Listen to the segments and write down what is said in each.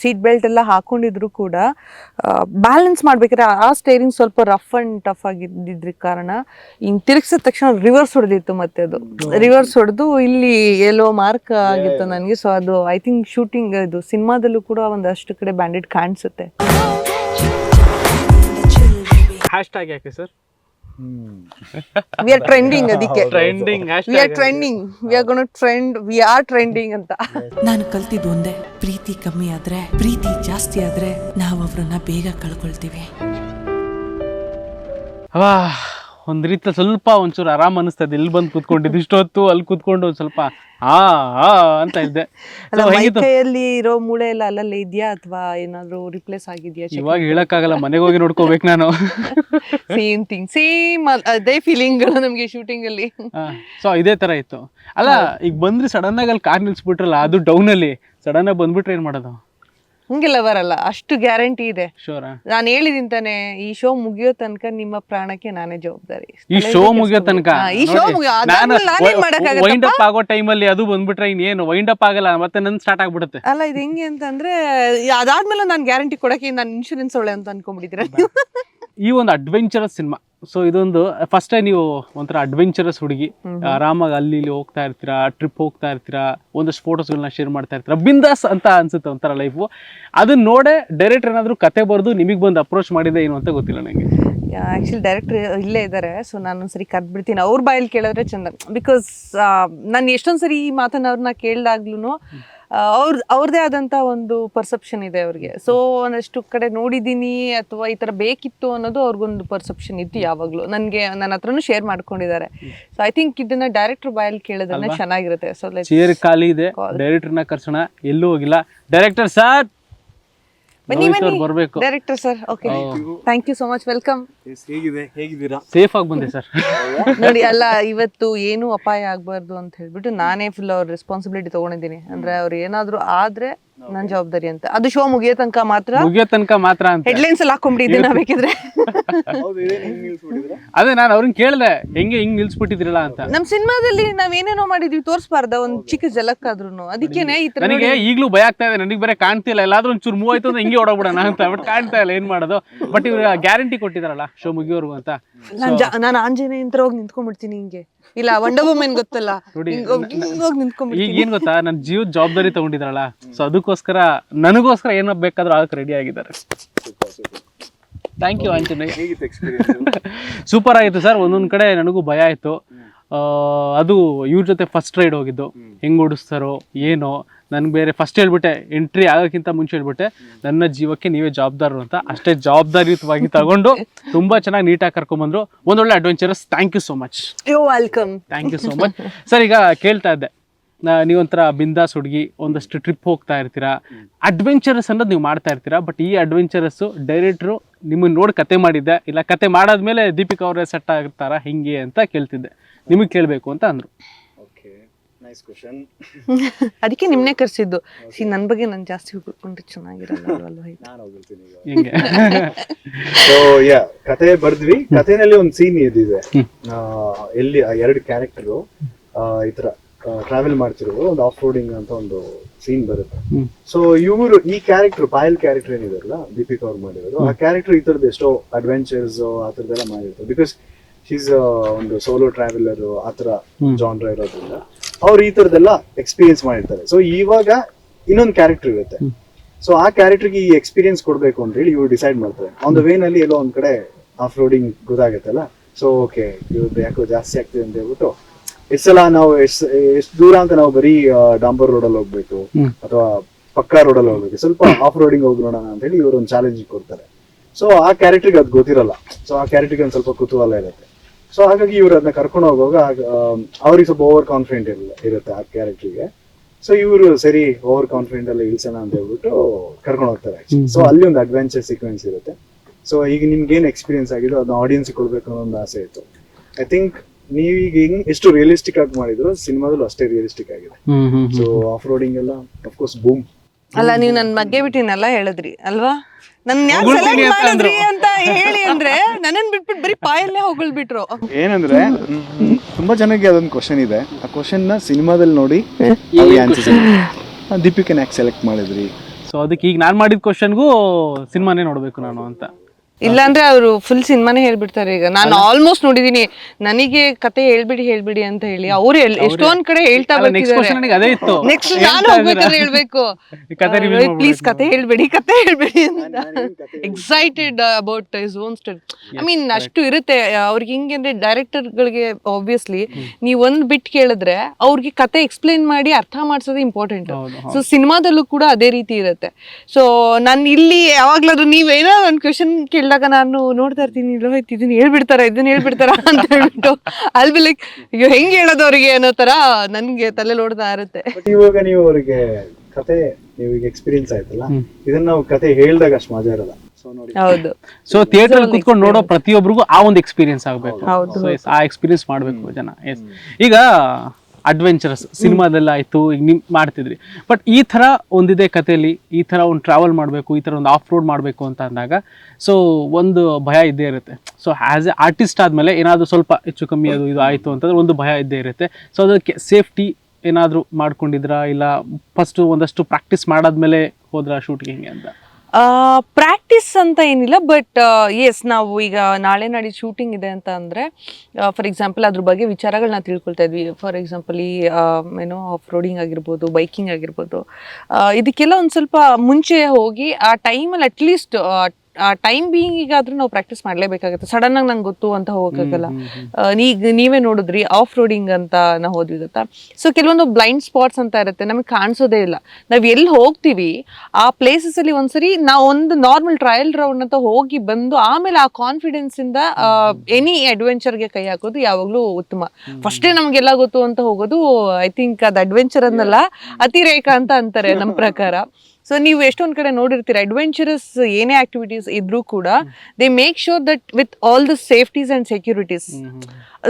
Seat belt ಎಲ್ಲ ಹಾಕೊಂಡಿದ್ರು ಕೂಡ balance ಮಾಡ್ಬೇಕಾದ್ರೆ ಆ ಸ್ಟೇರಿಂಗ್ ಸ್ವಲ್ಪ ರಫ್ ಅಂಡ್ ಟಫ್ ಆಗಿದ್ದಿದ್ರ ಕಾರಣ ಹಿಂಗ್ ತಿರುಗಿಸಿದ ತಕ್ಷಣ ರಿವರ್ಸ್ ಹೊಡೆದಿತ್ತು ಮತ್ತೆ ಅದು. ರಿವರ್ಸ್ ಹೊಡೆದು ಇಲ್ಲಿ ಎಲ್ಲೋ ಮಾರ್ಕ್ ಆಗಿತ್ತು ನನಗೆ. ಸೊ ಅದು ಐ ಥಿಂಕ್ ಶೂಟಿಂಗ್ ಇದು ಸಿನಿಮಾದಲ್ಲೂ ಕೂಡ ಒಂದಷ್ಟು ಕಡೆ ಬ್ಯಾಂಡೆಡ್ ಕಾಣಿಸುತ್ತೆ. ಹ್ಯಾಶ್ ಟ್ಯಾಗ್ ಯಾಕೆ ಸರ್? ವಿ ಆರ್ ಟ್ರೆಂಡಿಂಗ್ ಅದಕ್ಕೆ. Trending we are trending we are gonna trend we are trending ಅಂತ. ನಾನು ಕಲ್ತಿದ್ದು ಒಂದೇ ಪ್ರೀತಿ ಕಮ್ಮಿ ಆದ್ರೆ ಪ್ರೀತಿ ಜಾಸ್ತಿ ಆದ್ರೆ ನಾವು ಅವರನ್ನ ಬೇಗ ಕಳ್ಕೊಳ್ತೀವಿ. ವಾ ಒಂದ್ ರೀತಿ ಸ್ವಲ್ಪ ಒಂಚೂರು ಆರಾಮ್ ಅನಿಸ್ತದೆ ಇಲ್ಲಿ ಬಂದು ಕೂತ್ಕೊಂಡಿದ್ದು. ಇಷ್ಟೊತ್ತು ಅಲ್ಲಿ ಕೂತ್ಕೊಂಡು ಒಂದ್ ಸ್ವಲ್ಪ ಆ ಆ ಅಂತ ಇದ್ದೆ. So, ಕೈಯಲ್ಲಿ ಇರೋ ಮೂಳೆ ಎಲ್ಲ ಅಲ್ಲಲ್ಲೇ ಇದೆಯಾ ಅಥವಾ ಏನಾದ್ರು ರಿಪ್ಲೇಸ್ ಆಗಿದ್ಯಾ ಇವಾಗ ಹೇಳಕ್ಕಾಗಲ್ಲ. ಮನೆಗೆ ಹೋಗಿ ನೋಡ್ಕೋಬೇಕು ನಾನು. ಸೇಮ್ ಥಿಂಗ್ ಸೇಮ್ ಅದೇ ಫೀಲಿಂಗ್ ನಮ್ಗೆ ಶೂಟಿಂಗ್ ಅಲ್ಲಿ. ಸೊ ಇದೇ ತರ ಇತ್ತು. ಅಲ್ಲ ಈಗ ಬಂದ್ರೆ ಸಡನ್ ಆಗಿ ಅಲ್ಲಿ ಕಾರ್ ನಿಲ್ಸ್ಬಿಟ್ರಲ್ಲ ಅದು ಡೌನ್ ಅಲ್ಲಿ. ಸಡನ್ ಆಗಿ ಬಂದ್ಬಿಟ್ರೆ ಏನ್ ಮಾಡೋದು? ಹಂಗೆಲ್ಲ ಬರಲ್ಲ ಅಷ್ಟು ಗ್ಯಾರಂಟಿ ಇದೆ. ಶೋರ ನಾನು ಹೇಳಿದೀನಿ ತಾನೆ ಈ ಶೋ ಮುಗಿಯೋ ತನಕ ನಿಮ್ಮ ಪ್ರಾಣಕ್ಕೆ ನಾನೇ ಜವಾಬ್ದಾರಿ. ಈ ಶೋ ಮುಗಿಯೋ ತನಕ? ಹಾ, ಈ ಶೋ ಮುಗಿಯೋ ಅದಾದ್ಮೇಲೆ ನಾನೇನ್ ವೈಂಡ್? ಅಪ್ ಆಗೋ ಟೈಮಲ್ಲಿ ಅದು ಬಂದ್ಬಿಟ್ರೆ ಇನ್ನೇನು? ವೈಂಡ್ ಅಪ್ ಆಗಲ್ಲ ಮತ್ತೆ ನನ್ ಸ್ಟಾರ್ಟ್ ಆಗ್ಬಿಡುತ್ತೆ. ಅಲ್ಲ ಇದು ಹೆಂಗೆ ಅಂತಂದ್ರೆ ಅದಾದ್ಮೇಲೆ ನಾನು ಗ್ಯಾರಂಟಿ ಕೊಡಕ್ಕೆ ನಾನು ಇನ್ಶೂರೆನ್ಸ್ ಒಳ್ಳೆ ಅಂತ ಅನ್ಕೊಂಡ್ಬಿಟ್ಟಿದ್ರೆ ಈ ಒಂದು ಅಡ್ವೆಂಚರಸ್ ಸಿನಿಮಾ ಸೊ ಇದೊಂದು ಫಸ್ಟ್ ಟೈಮ್ ನೀವು ಒಂಥರ ಅಡ್ವೆಂಚರಸ್ ಹುಡುಗಿ. ಆರಾಮಾಗಿ ಅಲ್ಲಿ ಇಲ್ಲಿ ಹೋಗ್ತಾ ಇರ್ತೀರಾ ಟ್ರಿಪ್ ಹೋಗ್ತಾ ಇರ್ತೀರಾ ಒಂದಷ್ಟು ಫೋಟೋಸ್ಗಳನ್ನ ಶೇರ್ ಮಾಡ್ತಾ ಇರ್ತೀರಾ ಬಿಂದಾಸ್ ಅಂತ ಅನ್ಸುತ್ತೆ ಒಂಥರ ಲೈಫು ಅದನ್ನ ನೋಡೇ ಡೈರೆಕ್ಟರ್ ಏನಾದರೂ ಕತೆ ಬರೆದು ನಿಮಗೆ ಬಂದು ಅಪ್ರೋಚ್ ಮಾಡಿದೆ ಏನು ಅಂತ ಗೊತ್ತಿಲ್ಲ ನನಗೆ ಆ್ಯಕ್ಚುಲಿ ಡೈರೆಕ್ಟ್ರ್ ಇಲ್ಲೇ ಇದ್ದಾರೆ ಸೊ ನಾನು ಒಂದ್ಸರಿ ಕರೆದ್ಬಿಡ್ತೀನಿ. ಅವ್ರ ಬಾಯಲ್ಲಿ ಕೇಳಿದ್ರೆ ಚಂದ ಬಿಕಾಸ್ ನಾನು ಎಷ್ಟೊಂದು ಸರಿ ಈ ಮಾತನ್ನ ಅವ್ರನ್ನ ಕೇಳಿದಾಗ್ಲೂ ಅವ್ರ ಅವ್ರದೇ ಆದಂಥ ಒಂದು ಪರ್ಸೆಪ್ಷನ್ ಇದೆ ಅವ್ರಿಗೆ. ಸೊ ಒಂದಷ್ಟು ಕಡೆ ನೋಡಿದ್ದೀನಿ ಅಥವಾ ಈ ಥರ ಬೇಕಿತ್ತು ಅನ್ನೋದು ಅವ್ರಿಗೊಂದು ಪರ್ಸೆಪ್ಷನ್ ಇತ್ತು ಯಾವಾಗಲೂ. ನನಗೆ ನನ್ನ ಹತ್ರನೂ ಶೇರ್ ಮಾಡ್ಕೊಂಡಿದ್ದಾರೆ. ಸೊ ಐ ಥಿಂಕ್ ಇದನ್ನ ಡೈರೆಕ್ಟರ್ ಬಾಯಲ್ಲಿ ಕೇಳೋದನ್ನ ಚೆನ್ನಾಗಿರುತ್ತೆ. ಸೊ ಚೇರ್ ಖಾಲಿ ಇದೆ. ಡೈರೆಕ್ಟರ್ನ ಕರ್ಸೋಣ. ಎಲ್ಲೂ ಹೋಗಿಲ್ಲ. ಡೈರೆಕ್ಟರ್ ಸರ್ ಬನ್ನಿ ಬನ್ನಿ. ಬರಬೇಕು. Director sir okay thank you so much welcome ಹೇಗಿದೆ? ಹೇಗಿದ್ದೀರಾ? ಸೇಫ್ ಆಗಿ ಬಂದೆ ಸರ್ ನೋಡಿ ಅಲ್ಲ ಇವತ್ತು ಏನು ಅಪಾಯ ಆಗಬಾರ್ದು ಅಂತ ಹೇಳ್ಬಿಟ್ಟು ನಾನೇ ಫುಲ್ ಅವ್ರ ರೆಸ್ಪಾನ್ಸಿಬಿಲಿಟಿ ತಗೊಂಡಿದ್ದೀನಿ. ಅಂದ್ರೆ ಅವ್ರು ಏನಾದರೂ ಆದ್ರೆ ನನ್ ಜವಾಬ್ದಾರಿ ಅಂತ. ಅದು ಶೋ ಮುಗಿಯೋ ತನಕ ಮಾತ್ರ ಮುಗಿಯೋ ತನಕ ಮಾತ್ರ ಅಂತ. ಹೆಡ್ಲೈನ್ಸ್ ಎಲ್ಲ ಹಾಕೊಂಡ್ಬಿಟ್ಟಿದ್ದೀನಿ ನಾ ಬೇಕಿದ್ರೆ ಅದೇ ನಾನು ಅವ್ರನ್ನ ಕೇಳಿದೆ ಹೆಂಗೆ ಹಿಂಗ್ ನಿಲ್ಸ್ಬಿಟ್ಟಿದ್ರಲ್ಲ ಅಂತ. ನಮ್ ಸಿನಿಮಾದಲ್ಲಿ ನಾವ್ ಏನೇನೋ ಮಾಡಿದ್ವಿ ತೋರ್ಸ್ಬಾರ್ದ ಒಂದ್ ಚಿಕ್ಕ ಜಲಕ್ಕಾದ್ರೂ ಅದಕ್ಕೇನೆ ಈ ತರ ನನಗೆ ಈಗಲೂ ಭಯ ಆಗ್ತಾ ಇದೆ ನನಗೆ ಬೇರೆ ಕಾಣ್ತಿಲ್ಲ ಎಲ್ಲಾದ್ರೂ ಒಂಚೂರು ಮೂವ್ ಆಯ್ತು ಅಂದ್ರೆ ಹಿಂಗೆ ಓಡೋಗ್ಬಿಡೋಣ ಅಂತ. ಬಟ್ ಕಾಣ್ತಾ ಇಲ್ಲ ಏನ್ ಮಾಡೋದು. ಬಟ್ ಇವ್ರ ಗ್ಯಾರಂಟಿ ಕೊಟ್ಟಿದಾರಲ್ಲ ಶೋ ಮುಗಿಯೋರ್ಗು ಅಂತ. ನಾನ್ ಜಾ- ನಾನ್ ಆಂಜನೇಯ ಅಂತ ಹೋಗಿ ನಿಂತ್ಕೊಂಡ್ಬಿಡ್ತೀನಿ ಹಿಂಗೆ. ಇಲ್ಲ ವಂಡರ್ ವುಮೆನ್ ಗೊತ್ತಲ್ಲ. ನೋಡಿ, ಹಿಂಗ್ ಹೋಗಿ ಹಿಂಗ್ ಹೋಗಿ ಈಗ ನಿಂತ್ಕೊಂಡ್ಬಿಡ್ತೀನಿ. ಏನ್ ಗೊತ್ತಾ ನನ್ನ ಜೀವದ ಜವಾಬ್ದಾರಿ ತಗೊಂಡಿದ್ರಲ್ಲ ಸೊ ಅದಕ್ಕೋಸ್ಕರ ನನಗೋಸ್ಕರ ಏನೋ ಬೇಕಾದ್ರೂ ಅದಕ್ಕೆ ರೆಡಿ ಆಗಿದ್ದಾರೆ. ಥ್ಯಾಂಕ್ ಯು ಆಂಜನೇಯ ಹೇಗಿತ್ತು ಎಕ್ಸ್ಪೀರಿಯನ್ಸ್ ಸೂಪರ್ ಆಗಿತ್ತು ಸರ್ ಒಂದೊಂದ್ ಕಡೆ ನನಗೂ ಭಯ ಆಯ್ತು. ಆ, ಅದು ಇವ್ರ ಜೊತೆ ಫಸ್ಟ್ ರೈಡ್ ಹೋಗಿದ್ದು. ಹೆಂಗ್ ಓಡಿಸ್ತಾರೋ ಏನೋ. ನನ್ಗೆ ಬೇರೆ ಫಸ್ಟ್ ಹೇಳ್ಬಿಟ್ಟೆ ಎಂಟ್ರಿ ಆಗೋಕ್ಕಿಂತ ಮುಂಚೆ ಹೇಳ್ಬಿಟ್ಟೆ ನನ್ನ ಜೀವಕ್ಕೆ ನೀವೇ ಜವಾಬ್ದಾರರು ಅಂತ ಅಷ್ಟೇ ಜವಾಬ್ದಾರಿಯುತವಾಗಿ ತಗೊಂಡು ತುಂಬಾ ಚೆನ್ನಾಗಿ ನೀಟಾಗಿ ಕರ್ಕೊಂಡ್ಬಂದ್ರು ಒಂದೊಳ್ಳೆ adventurous thank you so much you welcome thank you so much sir ಈಗ ಕೇಳ್ತಾ ಇದ್ದೆ ನೀವೊಂಥರ ಬಿಂದಾಸ್ ಹುಡುಗಿ ಒಂದಷ್ಟು ಟ್ರಿಪ್ ಹೋಗ್ತಾ ಇರ್ತೀರಾ? ಅಡ್ವೆಂಚರಸ್ ಅನ್ನೋದು ನೀವು ಮಾಡ್ತಾ ಇರ್ತೀರಾ? ಬಟ್ ಈ ಅಡ್ವೆಂಚರಸ್ಸು ಡೈರೆಕ್ಟ್ರು ನಿಮ್ಮನ್ನು ನೋಡಿ ಕತೆ ಮಾಡಿದ್ದೆ. ಇಲ್ಲ ಕತೆ ಮಾಡಾದ್ಮೇಲೆ ದೀಪಿಕಾ ಅವರೇ ಸೆಟ್ ಆಗ್ತಾರಾ ಹಿಂಗೆ ಅಂತ ಕೇಳ್ತಿದ್ದೆ. ನಿಮಗೆ ಕೇಳಬೇಕು ಅಂತ ಅಂದರು. ನೈಸ್ ಕ್ವಶನ್ ಅದಕ್ಕೆ ನಿಮ್ನೆ ಕರ್ಸಿದ್ದು. ಸಿ ನನ್ ಬಗ್ಗೆ ನಾನು ಜಾಸ್ತಿ ಹುಡ್ಕೊಂಡ್ರೆ ಚೆನ್ನಾಗಿರಲ್ಲ ಅಲ್ವಾ ನಾನು ಹೋಗಿರ್ತೀನಿ ಈಗ. ಹಿಂಗೆ? ಸೊ ಯಾ ಕತೆ ಬರ್ದ್ವಿ. ಕಥೆನಲ್ಲಿ ಒಂದು ಸೀನ್ ಇದಿದೆ ಆ, ಎಲ್ಲಿ ಆ ಎರಡು ಕ್ಯಾರೆಕ್ಟರು ಈ ತರ ಟ್ರಾವೆಲ್ ಮಾಡ್ತಿರೋದು ಒಂದು ಆಫ್ ರೋಡಿಂಗ್ ಅಂತ ಒಂದು ಸೀನ್ ಬರುತ್ತೆ. ಹ್ಮ್. ಸೊ ಇವರು ಈ ಕ್ಯಾರೆಕ್ಟರ್ ಪಾಯಲ್ ಕ್ಯಾರೆಕ್ಟರ್ ಏನಿದಾರಲ್ಲ ದೀಪಿಕಾ ಅವ್ರು ಮಾಡಿರೋದು ಆ ಕ್ಯಾರೆಕ್ಟರ್ ಈ ತರದ್ದು ಎಷ್ಟೋ ಅಡ್ವೆಂಚರ್ಸ್ ಆ ಥರದ್ದೆಲ್ಲ ಮಾಡಿರ್ತಾರೆ. ಬಿಕಾಸ್ ಶೀಸ್ ಒಂದು ಸೋಲೋ ಟ್ರಾವೆಲರ್ ಆ ಥರ ಜಾನ್ರ ಇರೋದ್ರಿಂದ. ಅವ್ರು ಈ ತರದೆಲ್ಲ ಎಕ್ಸ್ಪೀರಿಯನ್ಸ್ ಮಾಡಿರ್ತಾರೆ. ಸೊ ಇವಾಗ ಇನ್ನೊಂದು ಕ್ಯಾರೆಕ್ಟರ್ ಇರುತ್ತೆ. ಸೊ ಆ ಕ್ಯಾರೆಕ್ಟರ್ಗೆ ಈ ಎಕ್ಸ್ಪೀರಿಯನ್ಸ್ ಕೊಡ್ಬೇಕು ಅಂತ ಹೇಳಿ ಇವ್ರು ಡಿಸೈಡ್ ಮಾಡ್ತಾರೆ. ಆನ್ ದ ವೇನಲ್ಲಿ ಎಲ್ಲೋ ಒಂದ್ ಕಡೆ ಆಫ್ ರೋಡಿಂಗ್ ಗೊತ್ತಾಗತ್ತಲ್ಲ? ಸೊ ಓಕೆ ಇವ್ರದ್ದು ಯಾಕೋ ಜಾಸ್ತಿ ಆಗ್ತಿದೆ ಅಂತ ಹೇಳ್ಬಿಟ್ಟು ಎಷ್ಟ್ ಸಲ ನಾವು ಎಷ್ಟ್ ಎಷ್ಟ್ ದೂರ ಅಂತ ನಾವು ಬರೀ ಡಾಂಬರ್ ರೋಡಲ್ಲಿ ಹೋಗ್ಬೇಕು. ಅಥವಾ ಪಕ್ಕಾ ರೋಡಲ್ಲಿ ಹೋಗ್ಬೇಕು. ಸ್ವಲ್ಪ ಆಫ್ ರೋಡಿಂಗ್ ಹೋಗಿ ನೋಡೋಣ ಅಂತ ಹೇಳಿ ಇವರು ಒಂದು ಚಾಲೆಂಜ್ ಕೊಡ್ತಾರೆ. ಸೊ ಆ ಕ್ಯಾರೆಕ್ಟರ್ಗೆ ಅದು ಗೊತ್ತಿರಲ್ಲ. ಸೊ ಆ ಕ್ಯಾರೆಕ್ಟರ್ಗೆ ಒಂದು ಸ್ವಲ್ಪ ಕುತೂಹಲ ಇರುತ್ತೆ. ಸೊ ಹಾಗಾಗಿ ಇವ್ರು ಅದನ್ನ ಕರ್ಕೊಂಡು ಹೋಗುವಾಗ ಅವ್ರಿಗೆ ಸ್ವಲ್ಪ ಓವರ್ ಕಾನ್ಫಿಡೆಂಟ್ ಇರಲ್ಲ ಇರುತ್ತೆ ಆ ಕ್ಯಾರೆಕ್ಟರ್ಗೆ ಸೊ ಇವರು ಸರಿ ಓವರ್ ಕಾನ್ಫಿಡೆಂಟ್ ಅಲ್ಲಿ ಇಳಿಸೋಣ ಅಂತ ಹೇಳ್ಬಿಟ್ಟು ಕರ್ಕೊಂಡು ಹೋಗ್ತಾರೆ ಸೊ ಅಲ್ಲಿ ಒಂದು ಅಡ್ವೆಂಚರ್ ಸೀಕ್ವೆನ್ಸ್ ಇರುತ್ತೆ. ಸೊ ಈಗ ನಿಮ್ಗೆ ಏನ್ ಎಕ್ಸ್ಪೀರಿಯನ್ಸ್ ಆಗಿದ್ರು ಅದನ್ನ ಆಡಿಯನ್ಸ್ ಕೊಡ್ಬೇಕು ಅನ್ನೋ ಒಂದು ಆಸೆ ಇತ್ತು. ಐ ಥಿಂಕ್ ನೀವೀಗ ಈಗ ಎಷ್ಟು ರಿಯಲಿಸ್ಟಿಕ್ ಆಗಿ ಮಾಡಿದ್ರು ಸಿನಿಮಾದಲ್ಲೂ ಅಷ್ಟೇ ರಿಯಲಿಸ್ಟಿಕ್ ಆಗಿದೆ. ಸೊ ಆಫ್ ರೋಡಿಂಗ್ ಎಲ್ಲ ಅಫ್ಕೋರ್ಸ್ ಬೂಮ್ ಅಲ್ಲ ನೀವು ನನ್ನ ಮಗ್ಗೆ ಬಿಟ್ಟಿನಲ್ಲ ಹೇಳಿದ್ರಿ ಅಲ್ವಾ? ನನ್ನ ಯಾಕೆ ಸೆಲೆಕ್ಟ್ ಅಂದ್ರು. ಮಾಡಿದ್ರಿ ಅಂತ ಹೇಳಿ ಅಂದ್ರೆ ನನ್ನನ್ ಬಿಟ್ಬಿಟ್ಟು ಬರೀ ಪಾಯಲ್ಲೇ ಹೊಗಳ್ಬಿಟ್ರು. ಏನಂದ್ರೆ ತುಂಬಾ ಜನಕ್ಕೆ ಅದೊಂದು ಕ್ವಶನ್ ಇದೆ. ಆ ಕ್ವಶನ್ನ ಸಿನಿಮಾದಲ್ಲಿ ನೋಡಿ ಆನ್ಸರ್ ದೀಪಿಕನ್ ಯಾಕೆ ಸೆಲೆಕ್ಟ್ ಮಾಡಿದ್ರಿ? ಸೊ ಅದಕ್ಕೆ ಈಗ ನಾನು ಮಾಡಿದ ಕ್ವಶನ್ಗೂ ಸಿನಿಮಾನೇ ನೋಡಬೇಕು ನಾನು ಅಂತ. ಇಲ್ಲಾಂದ್ರೆ ಅವರು ಫುಲ್ ಸಿನಿಮಾನೆ ಹೇಳ್ಬಿಡ್ತಾರೆ ಈಗ. ನಾನು ಆಲ್ಮೋಸ್ಟ್ ನೋಡಿದೀನಿ ನನಗೆ ಕತೆ ಹೇಳ್ಬಿಡಿ ಹೇಳ್ಬಿಡಿ ಅಂತ ಹೇಳಿ. ಅವ್ರು ಎಲ್- ಎಷ್ಟೊಂದ್ ಕಡೆ ಹೇಳ್ತಾ ನನಗೆ ಅದೇ ಇತ್ತು. ನೆಕ್ಸ್ಟ್ ನಾನು ಹೋಗ್ಬೇಕಾದ್ರೆ ಹೇಳ್ಬೇಕು. ಈ ಕತೆ review ಪ್ಲೀಸ್ ಕತೆ ಹೇಳ್ಬೇಡಿ ಕತೆ ಹೇಳ್ಬೇಡಿ ಅಂತ. Excited about his own story I mean ಅಷ್ಟು ಇರುತ್ತೆ. ಅವ್ರಿಗೆ ಹಿಂಗೆ ಅಂದ್ರೆ ಡೈರೆಕ್ಟರ್ ಗಳಿಗೆ ಆಬ್ವಿಯಸ್ಲಿ ನೀವ್ ಒಂದ್ ಬಿಟ್ ಕೇಳಿದ್ರೆ ಅವ್ರಿಗೆ ಕತೆ ಎಕ್ಸ್ಪ್ಲೈನ್ ಮಾಡಿ ಅರ್ಥ ಮಾಡಿಸೋದು ಇಂಪಾರ್ಟೆಂಟ್ ಹೌದು, ಸೊ ಸಿನಿಮಾದಲ್ಲೂ ಕೂಡ ಅದೇ ರೀತಿ ಇರುತ್ತೆ. ಸೊ ನಾನು ಇಲ್ಲಿ ಯಾವಾಗ್ಲಾದ್ರೂ ನೀವೇನೋ ಒಂದು ಕ್ವೆಶನ್ ಕೇಳಿದಾಗ ನಾನು ನೋಡ್ತಾ ಇರ್ತೀನಿ ಇಲ್ಲ ಹೋಯ್ತು ಇದನ್ನ ಹೇಳ್ಬಿಡ್ತಾರ ಇದನ್ನ ಹೇಳ್ಬಿಡ್ತಾರ ಅಂತ ಹೇಳ್ಬಿಟ್ಟು ಅಲ್ಲಿ ಬಿ ಲೈಕ್ ಅಯ್ಯೋ ಹೆಂಗ್ ಹೇಳೋದು ಅವ್ರಿಗೆ ಅನ್ನೋ ತರ ನನ್ಗೆ ತಲೆ ನೋಡ್ತಾ ಇರುತ್ತೆ. ಬಟ್ ಇವಾಗ ನೀವು ಅವರಿಗೆ ಕತೆ ನೀವು ಈಗ ಎಕ್ಸ್ಪೀರಿಯನ್ಸ್ ಆಯ್ತಲ್ಲ ಇದನ್ನ ನಾವು ಕತೆ ಹೇಳ್ದಾಗ ಅಷ್ಟು ಮಜಾ ಇರಲ್ಲ. ಸೊ ನೋಡಿ. ಹೌದು. ಸೊ ಥಿಯೇಟರ್ ಕುತ್ಕೊಂಡು ನೋಡೋ ಪ್ರತಿಯೊಬ್ಬರಿಗೂ ಆ ಒಂದು ಎಕ್ಸ್ಪೀರಿಯನ್ಸ್ ಆಗಬೇಕು. ಆ ಎಕ್ಸ್ಪೀರಿಯನ್ಸ್ ಮಾಡಬೇಕು ಜನ. ಎಸ್ ಈಗ ಅಡ್ವೆಂಚರಸ್ ಸಿನಿಮಾದೆಲ್ಲ ಆಯ್ತು, ಈಗ ನಿಮ್ ಮಾಡ್ತಿದ್ರಿ. ಬಟ್ ಈ ತರ ಒಂದಿದೆ ಕಥೆಯಲ್ಲಿ ಈ ತರ ಒಂದು ಟ್ರಾವೆಲ್ ಮಾಡಬೇಕು, ಈ ತರ ಒಂದು ಆಫ್ ರೋಡ್ ಮಾಡಬೇಕು ಅಂತ ಅಂದಾಗ ಸೊ ಒಂದು ಭಯ ಇದ್ದೇ ಇರುತ್ತೆ. ಸೊ ಆಸ್ ಎ ಆರ್ಟಿಸ್ಟ್ ಆದ್ಮೇಲೆ ಏನಾದರೂ ಸ್ವಲ್ಪ ಹೆಚ್ಚು ಕಮ್ಮಿ ಅದು ಇದು ಆಯಿತು ಅಂತಂದ್ರೆ ಒಂದು ಭಯ ಇದ್ದೇ ಇರುತ್ತೆ. ಸೊ ಅದಕ್ಕೆ ಸೇಫ್ಟಿ ಏನಾದರೂ ಮಾಡ್ಕೊಂಡಿದ್ರಾ, ಇಲ್ಲ ಫಸ್ಟ್ ಒಂದಷ್ಟು ಪ್ರಾಕ್ಟೀಸ್ ಮಾಡಾದ್ಮೇಲೆ ಹೋದ್ರ ಶೂಟಿಂಗ್ ಹಿಂಗೆ ಅಂತ? ಪ್ರಾಕ್ಟೀಸ್ ಅಂತ ಏನಿಲ್ಲ ಬಟ್ ಎಸ್ ನಾವು ಈಗ ನಾಳೆ ನಾಡಿ ಶೂಟಿಂಗ್ ಇದೆ ಅಂತ ಅಂದರೆ ಫಾರ್ ಎಕ್ಸಾಂಪಲ್ ಅದ್ರ ಬಗ್ಗೆ ವಿಚಾರಗಳನ್ನ ತಿಳ್ಕೊಳ್ತಾ ಇದ್ವಿ. ಫಾರ್ ಎಕ್ಸಾಂಪಲ್ ಈ ಏನೋ ಆಫ್ ರೋಡಿಂಗ್ ಆಗಿರ್ಬೋದು ಬೈಕಿಂಗ್ ಆಗಿರ್ಬೋದು ಇದಕ್ಕೆಲ್ಲ ಒಂದು ಸ್ವಲ್ಪ ಮುಂಚೆ ಹೋಗಿ, ಆ ಟೈಮಲ್ಲಿ ಅಟ್ಲೀಸ್ಟ್ ಆ ಟೈಮ್ ಆದ್ರೂ ನಾವು ಪ್ರಾಕ್ಟೀಸ್ ಮಾಡಲೇಬೇಕಾಗುತ್ತೆ. ಸಡನ್ ಆಗಿ ನಂಗೆ ಗೊತ್ತು ಅಂತ ಹೋಗೋಕ್ಕಾಗಲ್ಲ. ನೀಗ ನೀವೇ ನೋಡಿದ್ರಿ ಆಫ್ ರೋಡಿಂಗ್ ಅಂತ ನಾವು ಹೋದ್ವಿ ಗೊತ್ತಾ ಸೊ ಕೆಲವೊಂದು ಬ್ಲೈಂಡ್ ಸ್ಪಾಟ್ಸ್ ಅಂತ ಇರುತ್ತೆ ನಮಗೆ ಕಾಣಿಸೋದೇ ಇಲ್ಲ. ನಾವು ಎಲ್ಲಿ ಹೋಗ್ತೀವಿ ಆ ಪ್ಲೇಸಸ್ ಅಲ್ಲಿ ಒಂದ್ಸರಿ ನಾವು ಒಂದು ನಾರ್ಮಲ್ ಟ್ರಯಲ್ ರೌಂಡ್ ಅಂತ ಹೋಗಿ ಬಂದು ಆಮೇಲೆ ಆ ಕಾನ್ಫಿಡೆನ್ಸ್ ಇಂದ ಎನಿ ಅಡ್ವೆಂಚರ್ಗೆ ಕೈ ಹಾಕೋದು ಯಾವಾಗ್ಲೂ ಉತ್ತಮ. ಫಸ್ಟೇ ನಮಗೆಲ್ಲ ಗೊತ್ತು ಅಂತ ಹೋಗೋದು ಐ ಥಿಂಕ್ ಅದು ಅಡ್ವೆಂಚರ್ ಅನ್ನಲ್ಲ ಅತಿರೇಕ ಅಂತ ಅಂತಾರೆ ನಮ್ಮ ಪ್ರಕಾರ. ಸೊ ನೀವು ಎಷ್ಟೊಂದ್ ಕಡೆ ನೋಡಿರ್ತೀರ ಅಡ್ವೆಂಚರಸ್ ಏನೇ ಆಕ್ಟಿವಿಟೀಸ್ ಇದ್ರೂ ಕೂಡ they make sure that with all the safeties and securities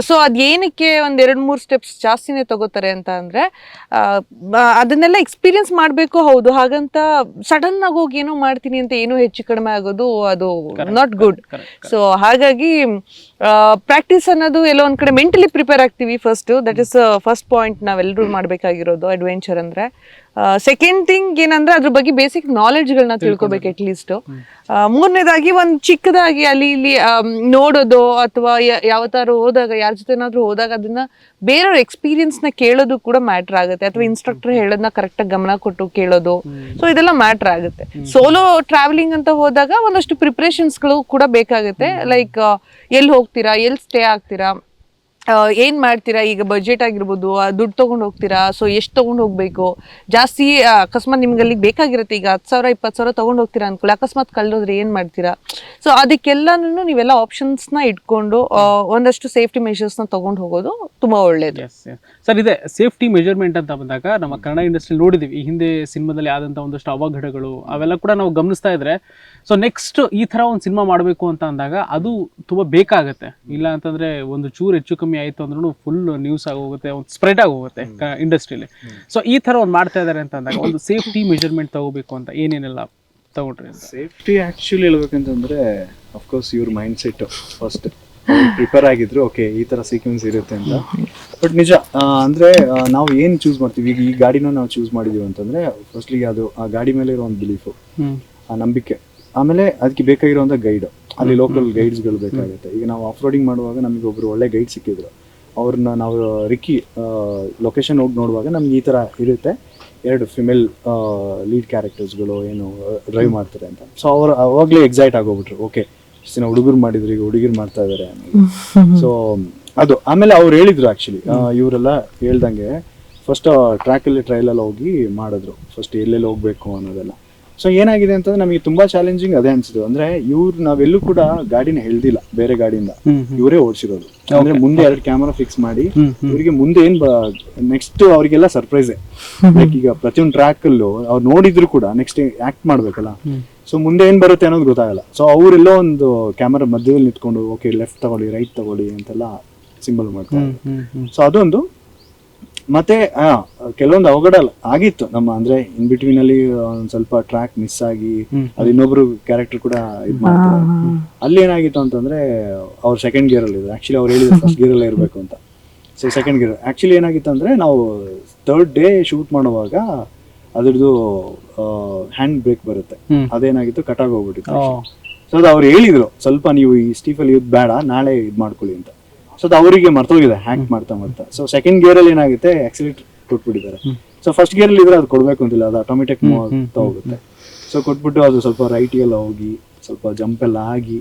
so ಅದ್ ಏನಕ್ಕೆ ಒಂದ್ ಎರಡ್ ಮೂರ್ ಸ್ಟೆಪ್ಸ್ ಜಾಸ್ತಿನೇ ತಗೋತಾರೆ ಅಂತ ಅಂದ್ರೆ ಅದನ್ನೆಲ್ಲ ಎಕ್ಸ್ಪೀರಿಯನ್ಸ್ ಮಾಡ್ಬೇಕು ಹೌದು. ಹಾಗಂತ ಸಡನ್ ಆಗಿ ಹೋಗಿ ಏನೋ ಮಾಡ್ತೀನಿ ಅಂತ ಏನೋ ಹೆಚ್ಚು ಕಡಿಮೆ ಆಗೋದು ಅದು ನಾಟ್ ಗುಡ್ ಸೊ ಹಾಗಾಗಿ ಪ್ರಾಕ್ಟೀಸ್ ಅನ್ನೋದು ಎಲ್ಲೋ ಒಂದ್ ಕಡೆ ಮೆಂಟಲಿ ಪ್ರಿಪೇರ್ ಆಗ್ತೀವಿ first that is first point ನಾವೆಲ್ಲರೂ ಮಾಡ್ಬೇಕಾಗಿರೋದು ಅಡ್ವೆಂಚರ್ ಅಂದ್ರೆ. ಸೆಕೆಂಡ್ ಥಿಂಗ್ ಏನಂದ್ರೆ ಅದ್ರ ಬಗ್ಗೆ ಬೇಸಿಕ್ ನಾಲೆಡ್ಜ್ಗಳನ್ನ ತಿಳ್ಕೊಬೇಕು. ಅಟ್ ಲೀಸ್ಟ್ ಮೂರನೇದಾಗಿ ಒಂದು ಚಿಕ್ಕದಾಗಿ ಅಲ್ಲಿ ಇಲ್ಲಿ ನೋಡೋದು ಅಥವಾ ಯಾವತ್ತಾರು ಹೋದಾಗ ಯಾರ ಜೊತೆನಾದ್ರೂ ಹೋದಾಗ ಅದನ್ನ ಬೇರೆಯವ್ರ ಎಕ್ಸ್ಪೀರಿಯನ್ಸ್ನ ನ ಕೇಳೋದು ಕೂಡ ಮ್ಯಾಟ್ರ್ ಆಗುತ್ತೆ. ಅಥವಾ ಇನ್ಸ್ಟ್ರಕ್ಟರ್ ಹೇಳೋದನ್ನ ಕರೆಕ್ಟಾಗಿ ಗಮನ ಕೊಟ್ಟು ಕೇಳೋದು. ಸೊ ಇದೆಲ್ಲ ಮ್ಯಾಟ್ರ್ ಆಗುತ್ತೆ. ಸೋಲೋ ಟ್ರಾವೆಲಿಂಗ್ ಅಂತ ಹೋದಾಗ ಒಂದಷ್ಟು ಪ್ರಿಪ್ರೇಷನ್ಸ್ಗಳು ಕೂಡ ಬೇಕಾಗುತ್ತೆ. ಲೈಕ್ ಎಲ್ಲಿ ಹೋಗ್ತೀರಾ ಎಲ್ಲಿ ಸ್ಟೇ ಆಗ್ತೀರಾ? ಏನ್ ಮಾಡ್ತೀರಾ? ಈಗ ಬಜೆಟ್ ಆಗಿರ್ಬೋದು ದುಡ್ಡು ತಗೊಂಡು ಹೋಗ್ತೀರಾ? ಸೊ ಎಷ್ಟು ತಗೊಂಡು ಹೋಗಬೇಕು? ಜಾಸ್ತಿ ಅಕಸ್ಮಾತ್ ನಿಮ್ಗೆ ಅಲ್ಲಿಗೆ ಬೇಕಾಗಿರುತ್ತೆ ಈಗ ಹತ್ತು ಸಾವಿರ, ಇಪ್ಪತ್ತು ಸಾವಿರ ತಗೊಂಡು ಹೋಗ್ತೀರಾ ಅನ್ಕೊಳ್ಳಿ ಅಕಸ್ಮಾತ್ ಕಳ್ದೋದ್ರೆ ಏನು ಮಾಡ್ತೀರಾ? ಸೊ ಅದಕ್ಕೆಲ್ಲನೂ ನೀವೆಲ್ಲ ಆಪ್ಷನ್ಸ್ನ ಇಟ್ಕೊಂಡು ಒಂದಷ್ಟು ಸೇಫ್ಟಿ ಮೆಷರ್ಸ್ನ ತಗೊಂಡು ಹೋಗೋದು ತುಂಬಾ ಎಸ್ ಸರ್, ಇದೆ ಸೇಫ್ಟಿ ಮೆಜರ್ಮೆಂಟ್ ಅಂತ ಬಂದಾಗ ನಮ್ಮ ಕನ್ನಡ ಇಂಡಸ್ಟ್ರಿ ನೋಡಿದ್ದೀವಿ ಈ ಹಿಂದೆ ಸಿನಿಮಾದಲ್ಲಿ ಆದಂಥ ಒಂದಷ್ಟು ಅವಘಡಗಳು ಅವೆಲ್ಲ ಕೂಡ ನಾವು ಗಮನಿಸ್ತಾ ಇದ್ರೆ ಸೊ ನೆಕ್ಸ್ಟ್ ಈ ಥರ ಒಂದು ಸಿನಿಮಾ ಮಾಡಬೇಕು ಅಂತ ಅಂದಾಗ ಅದು ತುಂಬ ಬೇಕಾಗುತ್ತೆ. ಇಲ್ಲ ಅಂತಂದ್ರೆ ಒಂದು ಚೂರು ಹೆಚ್ಚು ಕಮ್ಮಿ ಆಯಿತು ಅಂದ್ರೂ ಫುಲ್ ನ್ಯೂಸ್ ಆಗೋಗುತ್ತೆ ಒಂದು ಸ್ಪ್ರೆಡ್ ಆಗೋಗುತ್ತೆ ಇಂಡಸ್ಟ್ರಿಲಿ ಸೊ ಈ ಥರ ಒಂದು ಮಾಡ್ತಾ ಇದ್ದಾರೆ ಅಂತ ಅಂದಾಗ ಒಂದು ಸೇಫ್ಟಿ ಮೆಜರ್ಮೆಂಟ್ ತಗೋಬೇಕು ಅಂತ ಏನೇನೆಲ್ಲ ತಗೊಂಡ್ರಿ ಸೇಫ್ಟಿ ಆಕ್ಚುಲಿ ಹೇಳ್ಬೇಕಂತಂದ್ರೆ ಅಫ್ಕೋರ್ಸ್ ಇವ್ರ ಮೈಂಡ್ ಸೆಟ್ ಫಸ್ಟ್ ಪ್ರಿಪೇರ್ ಆಗಿದ್ರು ಓಕೆ ಈ ತರ ಸೀಕ್ವೆನ್ಸ್ ಇರುತ್ತೆ ಅಂತ. ಬಟ್ ನಿಜ ಅಂದರೆ ನಾವು ಏನು ಚೂಸ್ ಮಾಡ್ತೀವಿ? ಈಗ ಈ ಗಾಡಿನ ನಾವು ಚೂಸ್ ಮಾಡಿದೀವಿ ಅಂತಂದ್ರೆ ಫಸ್ಟ್ಲಿಗೆ ಅದು ಆ ಗಾಡಿ ಮೇಲೆ ಇರೋ ಒಂದು ಬಿಲೀಫು ಆ ನಂಬಿಕೆ. ಆಮೇಲೆ ಅದಕ್ಕೆ ಬೇಕಾಗಿರೋ ಗೈಡ್ ಅಲ್ಲಿ ಲೋಕಲ್ ಗೈಡ್ಸ್ಗಳು ಬೇಕಾಗುತ್ತೆ. ಈಗ ನಾವು ಆಫ್ ರೋಡಿಂಗ್ ಮಾಡುವಾಗ ನಮಗೆ ಒಬ್ರು ಒಳ್ಳೆ ಗೈಡ್ ಸಿಕ್ಕಿದ್ರು. ಅವ್ರನ್ನ ನಾವು ರಿಕ್ಕಿ ಲೊಕೇಶನ್ ಹೋಗಿ ನೋಡುವಾಗ ನಮ್ಗೆ ಈ ಥರ ಇರುತ್ತೆ. ಎರಡು ಫಿಮೇಲ್ ಲೀಡ್ ಕ್ಯಾರೆಕ್ಟರ್ಸ್ಗಳು ಏನು ಡ್ರೈವ್ ಮಾಡ್ತಾರೆ ಅಂತ. ಸೊ ಅವ್ರು ಅವಾಗಲೇ ಎಕ್ಸೈಟ್ ಆಗೋಗ್ಬಿಟ್ರು. ಓಕೆ ಇಷ್ಟು ದಿನ ಹುಡುಗರು ಮಾಡಿದ್ರು ಈಗ ಹುಡುಗಿರು ಮಾಡ್ತಾ ಇದ್ದಾರೆ ಸೊ ಅದು ಆಮೇಲೆ ಅವ್ರು ಹೇಳಿದ್ರು ಆ್ಯಕ್ಚುಲಿ ಇವರೆಲ್ಲ ಹೇಳ್ದಂಗೆ ಫಸ್ಟ್ ಟ್ರ್ಯಾಕಲ್ಲಿ ಟ್ರೈಲಲ್ಲಿ ಹೋಗಿ ಮಾಡಿದ್ರು. ಫಸ್ಟ್ ಎಲ್ಲೆಲ್ಲಿ ಹೋಗ್ಬೇಕು ಅನ್ನೋದೆಲ್ಲ. ಸೊ ಏನಾಗಿದೆ ಅಂತಂದ್ರೆ ನಮಗೆ ತುಂಬಾ ಚಾಲೆಂಜಿಂಗ್ ಅದೇ ಅನ್ಸಿದ್ದು ಅಂದ್ರೆ ಇವ್ರು ನಾವೆಲ್ಲೂ ಕೂಡ ಗಾಡಿನ ಹೇಳ್ದಿಲ್ಲ ಬೇರೆ ಗಾಡಿಯಿಂದ. ಇವರೇ ಓಡಿಸಿರೋದು. ಅಂದ್ರೆ ಮುಂದೆ ಎರಡು ಕ್ಯಾಮರಾ ಫಿಕ್ಸ್ ಮಾಡಿ. ಇವರಿಗೆ ಮುಂದೆ ಏನ್ ನೆಕ್ಸ್ಟ್ ಅವರಿಗೆಲ್ಲ ಸರ್ಪ್ರೈಸ್ ಲೈಕ್ ಈಗ ಪ್ರತಿಯೊಂದು ಟ್ರ್ಯಾಕ್ ಅಲ್ಲೂ ಅವ್ರು ನೋಡಿದ್ರು ಕೂಡ ನೆಕ್ಸ್ಟ್ ಆಕ್ಟ್ ಮಾಡ್ಬೇಕಲ್ಲ. ಸೊ ಮುಂದೆ ಏನ್ ಬರುತ್ತೆ ಅನ್ನೋದು ಗೊತ್ತಾಗಲ್ಲ. ಸೊ ಅವರೆಲ್ಲೋ ಒಂದು ಕ್ಯಾಮರಾ ಮಧ್ಯದಲ್ಲಿ ನಿಂತ್ಕೊಂಡು ಓಕೆ ಲೆಫ್ಟ್ ತಗೊಳ್ಳಿ ರೈಟ್ ತಗೊಳ್ಳಿ ಅಂತೆಲ್ಲ ಸಿಂಬಲ್ ಮಾಡ್ತಾರೆ. ಸೊ ಅದೊಂದು ಮತ್ತೆ ಆ, ಕೆಲವೊಂದು ಅವಘಡ ಆಗಿತ್ತು. ನಮ್ಮ ಅಂದ್ರೆ ಇನ್ ಬಿಟ್ವೀನ್ ಅಲ್ಲಿ ಒಂದ್ ಸ್ವಲ್ಪ ಟ್ರ್ಯಾಕ್ ಮಿಸ್ ಆಗಿ ಅದ್ ಇನ್ನೊಬ್ರು ಕ್ಯಾರೆಕ್ಟರ್ ಕೂಡ ಇದ್ ಮಾಡ್ತಾರೆ. ಅಲ್ಲಿ ಏನಾಗಿತ್ತು ಅಂತಂದ್ರೆ ಅವ್ರು ಸೆಕೆಂಡ್ ಗೇರ್ ಅಲ್ಲಿ ಆಕ್ಚುಲಿ ಅವ್ರು ಹೇಳಿದ್ರು ಫಸ್ಟ್ ಗೇರ್ ಅಲ್ಲೇ ಇರಬೇಕು ಅಂತ. ಸೊ ಸೆಕೆಂಡ್ ಗೇರ್ ಆಕ್ಚುಲಿ ಏನಾಗಿತ್ತು ಅಂದ್ರೆ ನಾವು ಥರ್ಡ್ ಡೇ ಶೂಟ್ ಮಾಡುವಾಗ ಅದ್ರದ್ದು ಹ್ಯಾಂಡ್ ಬ್ರೇಕ್ ಬರುತ್ತೆ. ಅದೇನಾಗಿತ್ತು ಕಟಾಗ್ ಹೋಗ್ಬಿಟ್ಟಿತ್ತು. ಸೊ ಅದು ಅವ್ರು ಹೇಳಿದ್ರು ಸ್ವಲ್ಪ ನೀವು ಈ ಸ್ಟೀಫಲ್ ಇದ್ ಬೇಡ ನಾಳೆ ಇದ್ ಮಾಡ್ಕೊಳ್ಳಿ ಅಂತ. ಸೊ ಅದು ಅವರಿಗೆ ಮರ್ತೋಗಿದೆ ಹ್ಯಾಂಗ್ ಮಾಡ್ತಾ ಮಾಡ್ತಾ. ಸೊ ಸೆಕೆಂಡ್ ಗೇರ್ ಅಲ್ಲಿ ಏನಾಗುತ್ತೆ ಆಕ್ಸಿಲೇಟ್ ಕೊಟ್ಬಿಟ್ಟಿದ್ದಾರೆ. ಸೊ ಫಸ್ಟ್ ಗೇರ್ ಅಲ್ಲಿ ಇದ್ರೆ ಅದು ಕೊಡ್ಬೇಕು ಅಂತಿಲ್ಲ ಅದು ಆಟೋಮೆಟಿಕ್ ಮೂವ್ ಆಗ್ತಾ ಹೋಗುತ್ತೆ. ಸೊ ಕೊಟ್ಬಿಟ್ಟು ಅದು ಸ್ವಲ್ಪ ರೈಟ್ ಎಲ್ಲ ಹೋಗಿ ಸ್ವಲ್ಪ ಜಂಪ್ ಎಲ್ಲ ಆಗಿ.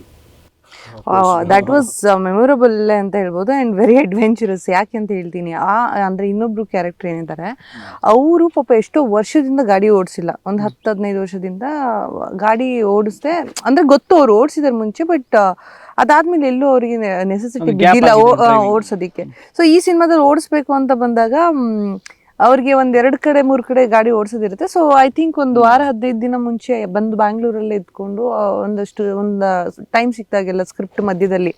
ದಟ್ ವಾಸ್ ಮೆಮೊರಬಲ್ ಅಂತ ಹೇಳ್ಬೋದು ಆ್ಯಂಡ್ ವೆರಿ ಅಡ್ವೆಂಚರಸ್ ಯಾಕೆ ಅಂತ ಹೇಳ್ತೀನಿ ಆ ಅಂದರೆ ಇನ್ನೊಬ್ರು ಕ್ಯಾರೆಕ್ಟರ್ ಏನಿದ್ದಾರೆ ಅವರು ಪಾಪ ಎಷ್ಟೋ ವರ್ಷದಿಂದ ಗಾಡಿ ಓಡಿಸಿಲ್ಲ. ಒಂದು ಹತ್ತು ಹದಿನೈದು ವರ್ಷದಿಂದ ಗಾಡಿ ಓಡಿಸ್ದೆ ಅಂದರೆ ಗೊತ್ತು ಅವ್ರು ಓಡಿಸಿದಾರೆ ಮುಂಚೆ ಬಟ್ ಅದಾದ್ಮೇಲೆ ಎಲ್ಲೂ ಅವರಿಗೆ ನೆಸೆಸಿಟಿ ಬಿದ್ದಿಲ್ಲ ಓಡಿಸೋದಿಕ್ಕೆ. ಸೊ ಈ ಸಿನಿಮಾದಲ್ಲಿ ಓಡಿಸ್ಬೇಕು ಅಂತ ಬಂದಾಗ ಅವ್ರಿಗೆ ಒಂದ್ ಎರಡ್ ಕಡೆ ಮೂರ್ ಕಡೆ ಗಾಡಿ ಓಡಿಸೋದಿರುತ್ತೆ. ಸೊ ಐ ಥಿಂಕ್ ಒಂದು ವಾರ ಹದಿನೈದು ದಿನ ಮುಂಚೆ ಬಂದು ಬ್ಯಾಂಗ್ಳೂರಲ್ಲೇ ಇದ್ಕೊಂಡು ಒಂದಷ್ಟು ಒಂದು ಟೈಮ್ ಸಿಕ್ದಾಗೆಲ್ಲ ಸ್ಕ್ರಿಪ್ಟ್ ಮಧ್ಯದಲ್ಲಿ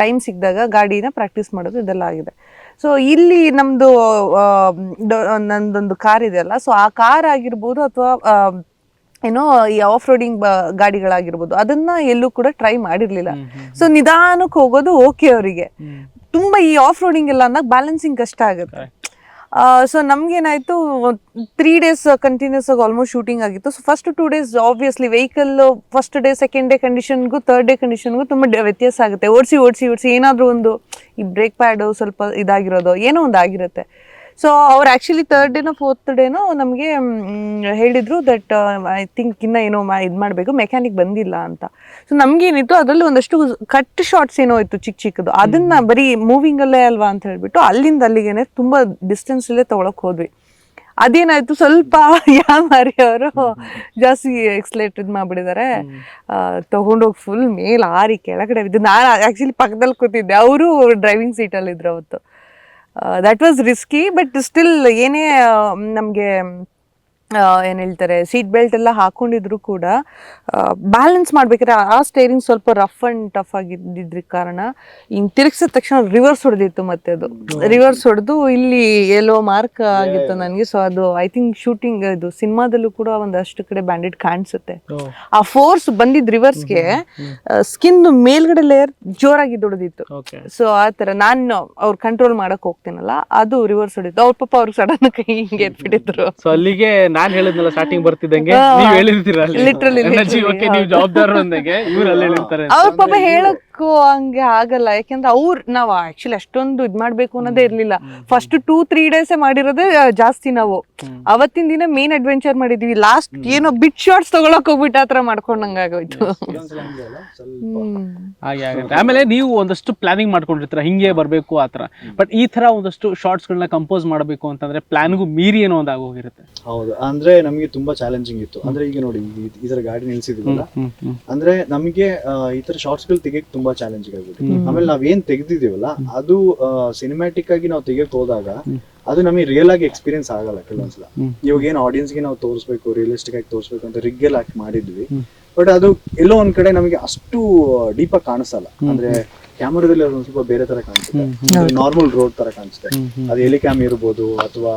ಟೈಮ್ ಸಿಕ್ಕಿದಾಗ ಗಾಡಿನ ಪ್ರಾಕ್ಟೀಸ್ ಮಾಡೋದು ಇದೆಲ್ಲ ಆಗಿದೆ. ಸೊ ಇಲ್ಲಿ ನಮ್ದು ನಂದೊಂದು ಕಾರ್ ಇದೆಯಲ್ಲ ಸೊ ಆ ಕಾರ್ ಆಗಿರ್ಬೋದು ಅಥವಾ ಏನೋ ಈ ಆಫ್ ರೋಡಿಂಗ್ ಗಾಡಿಗಳಾಗಿರ್ಬೋದು ಅದನ್ನ ಎಲ್ಲೂ ಕೂಡ ಟ್ರೈ ಮಾಡಿರ್ಲಿಲ್ಲ. ಸೊ ನಿಧಾನಕ್ಕೆ ಹೋಗೋದು ಓಕೆ ಅವರಿಗೆ. ತುಂಬಾ ಈ ಆಫ್ ರೋಡಿಂಗ್ ಎಲ್ಲ ಅಂದಾಗ ಬ್ಯಾಲೆನ್ಸಿಂಗ್ ಕಷ್ಟ ಆಗುತ್ತೆ. ಸೊ ನಮ್ಗೇನಾಯ್ತು ತ್ರೀ ಡೇಸ್ ಕಂಟಿನ್ಯೂಸ್ ಆಗಿ ಆಲ್ಮೋಸ್ಟ್ ಶೂಟಿಂಗ್ ಆಗಿತ್ತು. So first two days obviously vehicle first day second day ಕಂಡೀಷನ್ಗೂ third day ಕಂಡೀಷನ್ಗೂ ತುಂಬ ವ್ಯತ್ಯಾಸ ಆಗುತ್ತೆ. ಓಡಿಸಿ ಓಡಿಸಿ ಓಡಿಸಿ ಏನಾದರೂ ಒಂದು ಈ ಬ್ರೇಕ್ ಪ್ಯಾಡು ಸ್ವಲ್ಪ ಇದಾಗಿರೋದು ಏನೋ ಒಂದು ಆಗಿರುತ್ತೆ. ಸೊ ಅವ್ರು ಆ್ಯಕ್ಚುಲಿ ತರ್ಡ್ ಡೇನೋ ಫೋರ್ತ್ ಡೇನೋ ನಮಗೆ ಹೇಳಿದರು ದಟ್ ಐ ಥಿಂಕ್ ಇನ್ನ ಏನೋ ಮಾ ಇದು ಮಾಡಬೇಕು ಮೆಕ್ಯಾನಿಕ್ ಬಂದಿಲ್ಲ ಅಂತ. ಸೊ ನಮಗೇನಿತ್ತು ಅದರಲ್ಲಿ ಒಂದಷ್ಟು ಕಟ್ ಶಾರ್ಟ್ಸ್ ಏನೋ ಇತ್ತು ಚಿಕ್ಕ ಚಿಕ್ಕದು ಅದನ್ನು ಬರೀ ಮೂವಿಂಗಲ್ಲೇ ಅಲ್ವಾ ಅಂತ ಹೇಳಿಬಿಟ್ಟು ಅಲ್ಲಿಂದ ಅಲ್ಲಿಗೇನೆ ತುಂಬ ಡಿಸ್ಟೆನ್ಸಲ್ಲೇ ತೊಗೊಳಕ್ಕೆ ತಗೊಳಕ್ ಹೋದ್ವಿ. ಅದೇನಾಯ್ತು ಸ್ವಲ್ಪ ಯಾಮಾರಿ ಅವರು ಜಾಸ್ತಿ ಎಕ್ಸ್ಲೇಟ್ ಇದು ಮಾಡ್ಬಿಟ್ಟಿದ್ದಾರೆ ತಗೊಂಡೋಗಿ ಫುಲ್ ಮೇಲ್ ಆರಿ ಕೆಳಗಡೆ ಬಿದ್ದು ನಾನು ಆ್ಯಕ್ಚುಲಿ ಪಕ್ಕದಲ್ಲಿ ಕೂತಿದ್ದೆ ಅವರು ಡ್ರೈವಿಂಗ್ ಸೀಟಲ್ಲಿ ಇದ್ರು ಅವತ್ತು. That was risky but still ಏನೇ ನಮಗೆ ಏನು ಹೇಳ್ತಾರೆ ಸೀಟ್ ಬೆಲ್ಟ್ ಎಲ್ಲ ಹಾಕೊಂಡಿದ್ರು ಕೂಡ ಬ್ಯಾಲೆನ್ಸ್ ಮಾಡ್ಬೇಕಾದ್ರೆ ಆ ಸ್ಟೇರಿಂಗ್ ಸ್ವಲ್ಪ ರಫ್ ಅಂಡ್ ಟಫ್ ಆಗಿದ್ದಿದ್ರ ಕಾರಣ. ಹಿಂಗ್ ತಿರುಗಿಸಿದ ತಕ್ಷಣ ರಿವರ್ಸ್ ಹೊಡೆದಿತ್ತು ಮತ್ತೆ ಅದು. ರಿವರ್ಸ್ ಹೊಡೆದು ಇಲ್ಲಿ ಎಲ್ಲೋ ಮಾರ್ಕ್ ಆಗಿತ್ತು ನನಗೆ. ಸೊ ಅದು ಐ ಥಿಂಕ್ ಶೂಟಿಂಗ್ ಇದು ಸಿನಿಮಾದಲ್ಲೂ ಕೂಡ ಒಂದಷ್ಟು ಕಡೆ ಬ್ಯಾಂಡೆಡ್ ಕಾಣಿಸುತ್ತೆ. ಆ ಫೋರ್ಸ್ ಬಂದಿದ್ ರಿವರ್ಸ್ಗೆ ಸ್ಕಿನ್ ಮೇಲ್ಗಡೆ ಲೇಯರ್ ಜೋರಾಗಿ ದುಡ್ದಿತ್ತು. ಸೊ ಆ ಥರ ನಾನು ಅವ್ರ ಕಂಟ್ರೋಲ್ ಮಾಡಕ್ ಹೋಗ್ತೀನಲ್ಲ ಅದು ರಿವರ್ಸ್ ಹೊಡಿತು. ಅವ್ರ ಪಾಪ ಅವ್ರಿಗೆ ಸಡನ್ ಕೈ ಹಿಂಗೆ ಎತ್ಬಿಟ್ಟಿದ್ರು. ಸೊ ಅಲ್ಲಿಗೆ ನಾನ್ ಹೇಳಿದ್ನಲ್ಲ ಸ್ಟಾರ್ಟಿಂಗ್ ಬರ್ತಿದ್ದಂಗೆ ಹಾ. ನೀವ್ ಹೇಳಿರ್ತೀರ ಅಲ್ಲಿ. Literally, ನನ್ನ ಜೀವಕ್ಕೆ ನೀವು ಅಂದಂಗೆ ಇವ್ರು ಅಲ್ಲಿ ಹೇಳ್ತಾರೆ ಅವ್ರ ಪಾಪ ಹೇಳಕ್ಕೂ ಹಂಗೆ ಆಗಲ್ಲ. ಯಾಕೆಂದ್ರೆ ಅವ್ರು ನಾವ್ ಆಕ್ಚುಲಿ ಅಷ್ಟೊಂದು ಇದ್ ಮಾಡ್ಬೇಕು ಅನ್ನೋದೇ ಇರ್ಲಿಲ್ಲ. ಫಸ್ಟ್ ಟೂ ತ್ರೀ ಡೇಸ್ ಮಾಡಿರೋದೇ ಜಾಸ್ತಿ ನಾವು. ಅವತ್ತಿನ ದಿನ ಮೇನ್ ಅಡ್ವೆಂಚರ್ ಮಾಡಿದ್ವಿ. ಲಾಸ್ಟ್ ಏನೋ ಬಿಟ್ ಶಾರ್ಟ್ಸ್ ತಗೊಳಕ್ ಹೋಗ್ಬಿಟ್ಟು ಆತರ ಮಾಡ್ಕೊಂಡಂಗ ಆಗೋಯ್ತು. ಹಾಗೆ ಆಗುತ್ತೆ. ಆಮೇಲೆ ನೀವು ಒಂದಷ್ಟು ಪ್ಲಾನಿಂಗ್ ಮಾಡ್ಕೊಂಡಿರ್ತೀರ. ಹಿಂಗೆ ಬರಬೇಕು ಆತರ ಬಟ್ ಈ ತರ ಒಂದಷ್ಟು ಶಾರ್ಟ್ಸ್ ಗಳನ್ನ ಕಂಪೋಸ್ ಮಾಡಬೇಕು ಅಂತಂದ್ರೆ ಪ್ಲಾನ್ಗೂ ಮೀರಿ ಏನೋ ಒಂದು ಆಗೋಗಿರುತ್ತೆ. ಹೌದು. ಅಂದ್ರೆ ನಮಗೆ ತುಂಬಾ ಚಾಲೆಂಜಿಂಗ್ ಇತ್ತು. ಅಂದ್ರೆ ಈಗ ನೋಡಿ ಈ- ಈ ತರ ಗಾಡಿ ನಿಲ್ಸಿದ್ವಲ್ಲ. ಅಂದ್ರೆ ನಮಗೆ ಈ ತರ ಶಾರ್ಟ್ಸ್ಗಳು ತೆಗಿಯಕ್ ತುಂಬಾ ಚಾಲೆಂಜಿಂಗ್ ಆಗುತ್ತೆ ಆಮೇಲೆ ನಾವ್ ಏನ್ ತೆಗ್ದಿದೀವಲ್ಲ ಅದು ಸಿನಿಮ್ಯಾಟಿಕ್ ಆಗಿ ನಾವು ತೆಗಿಯಕ್ ಹೋದಾಗ ಅದು ನಮಗೆ ರಿಯಲ್ ಆಗಿ ಎಕ್ಸ್ಪೀರಿಯನ್ಸ್ ಆಗಲ್ಲ ಕೆಲವೊಂದ್ಸಲ. ಇವಾಗ ಏನ್ ಆಡಿಯನ್ಸ್ಗೆ ನಾವು ತೋರಿಸ್ಬೇಕು ರಿಯಲಿಸ್ಟಿಕ್ ಆಗಿ ತೋರಿಸ್ಬೇಕು ಅಂತ ರಿಗ್ಗೆಲ್ ಹಾಕಿ ಮಾಡಿದ್ವಿ. ಬಟ್ ಅದು ಎಲ್ಲೋ ಒಂದ್ ಕಡೆ ನಮಗೆ ಅಷ್ಟು ಡೀಪ್ ಆಗಿ ಕಾಣಿಸಲ್ಲ. ಅಂದ್ರೆ ಕ್ಯಾಮರಾದಲ್ಲಿ ಅದೊಂದು ಸ್ವಲ್ಪ ಬೇರೆ ತರ ಕಾಣಿಸುತ್ತೆ. ನಾರ್ಮಲ್ ರೋಡ್ ತರ ಕಾಣಿಸುತ್ತೆ. ಅದು ಎಲಿ ಕ್ಯಾಮ್ ಇರ್ಬೋದು ಅಥವಾ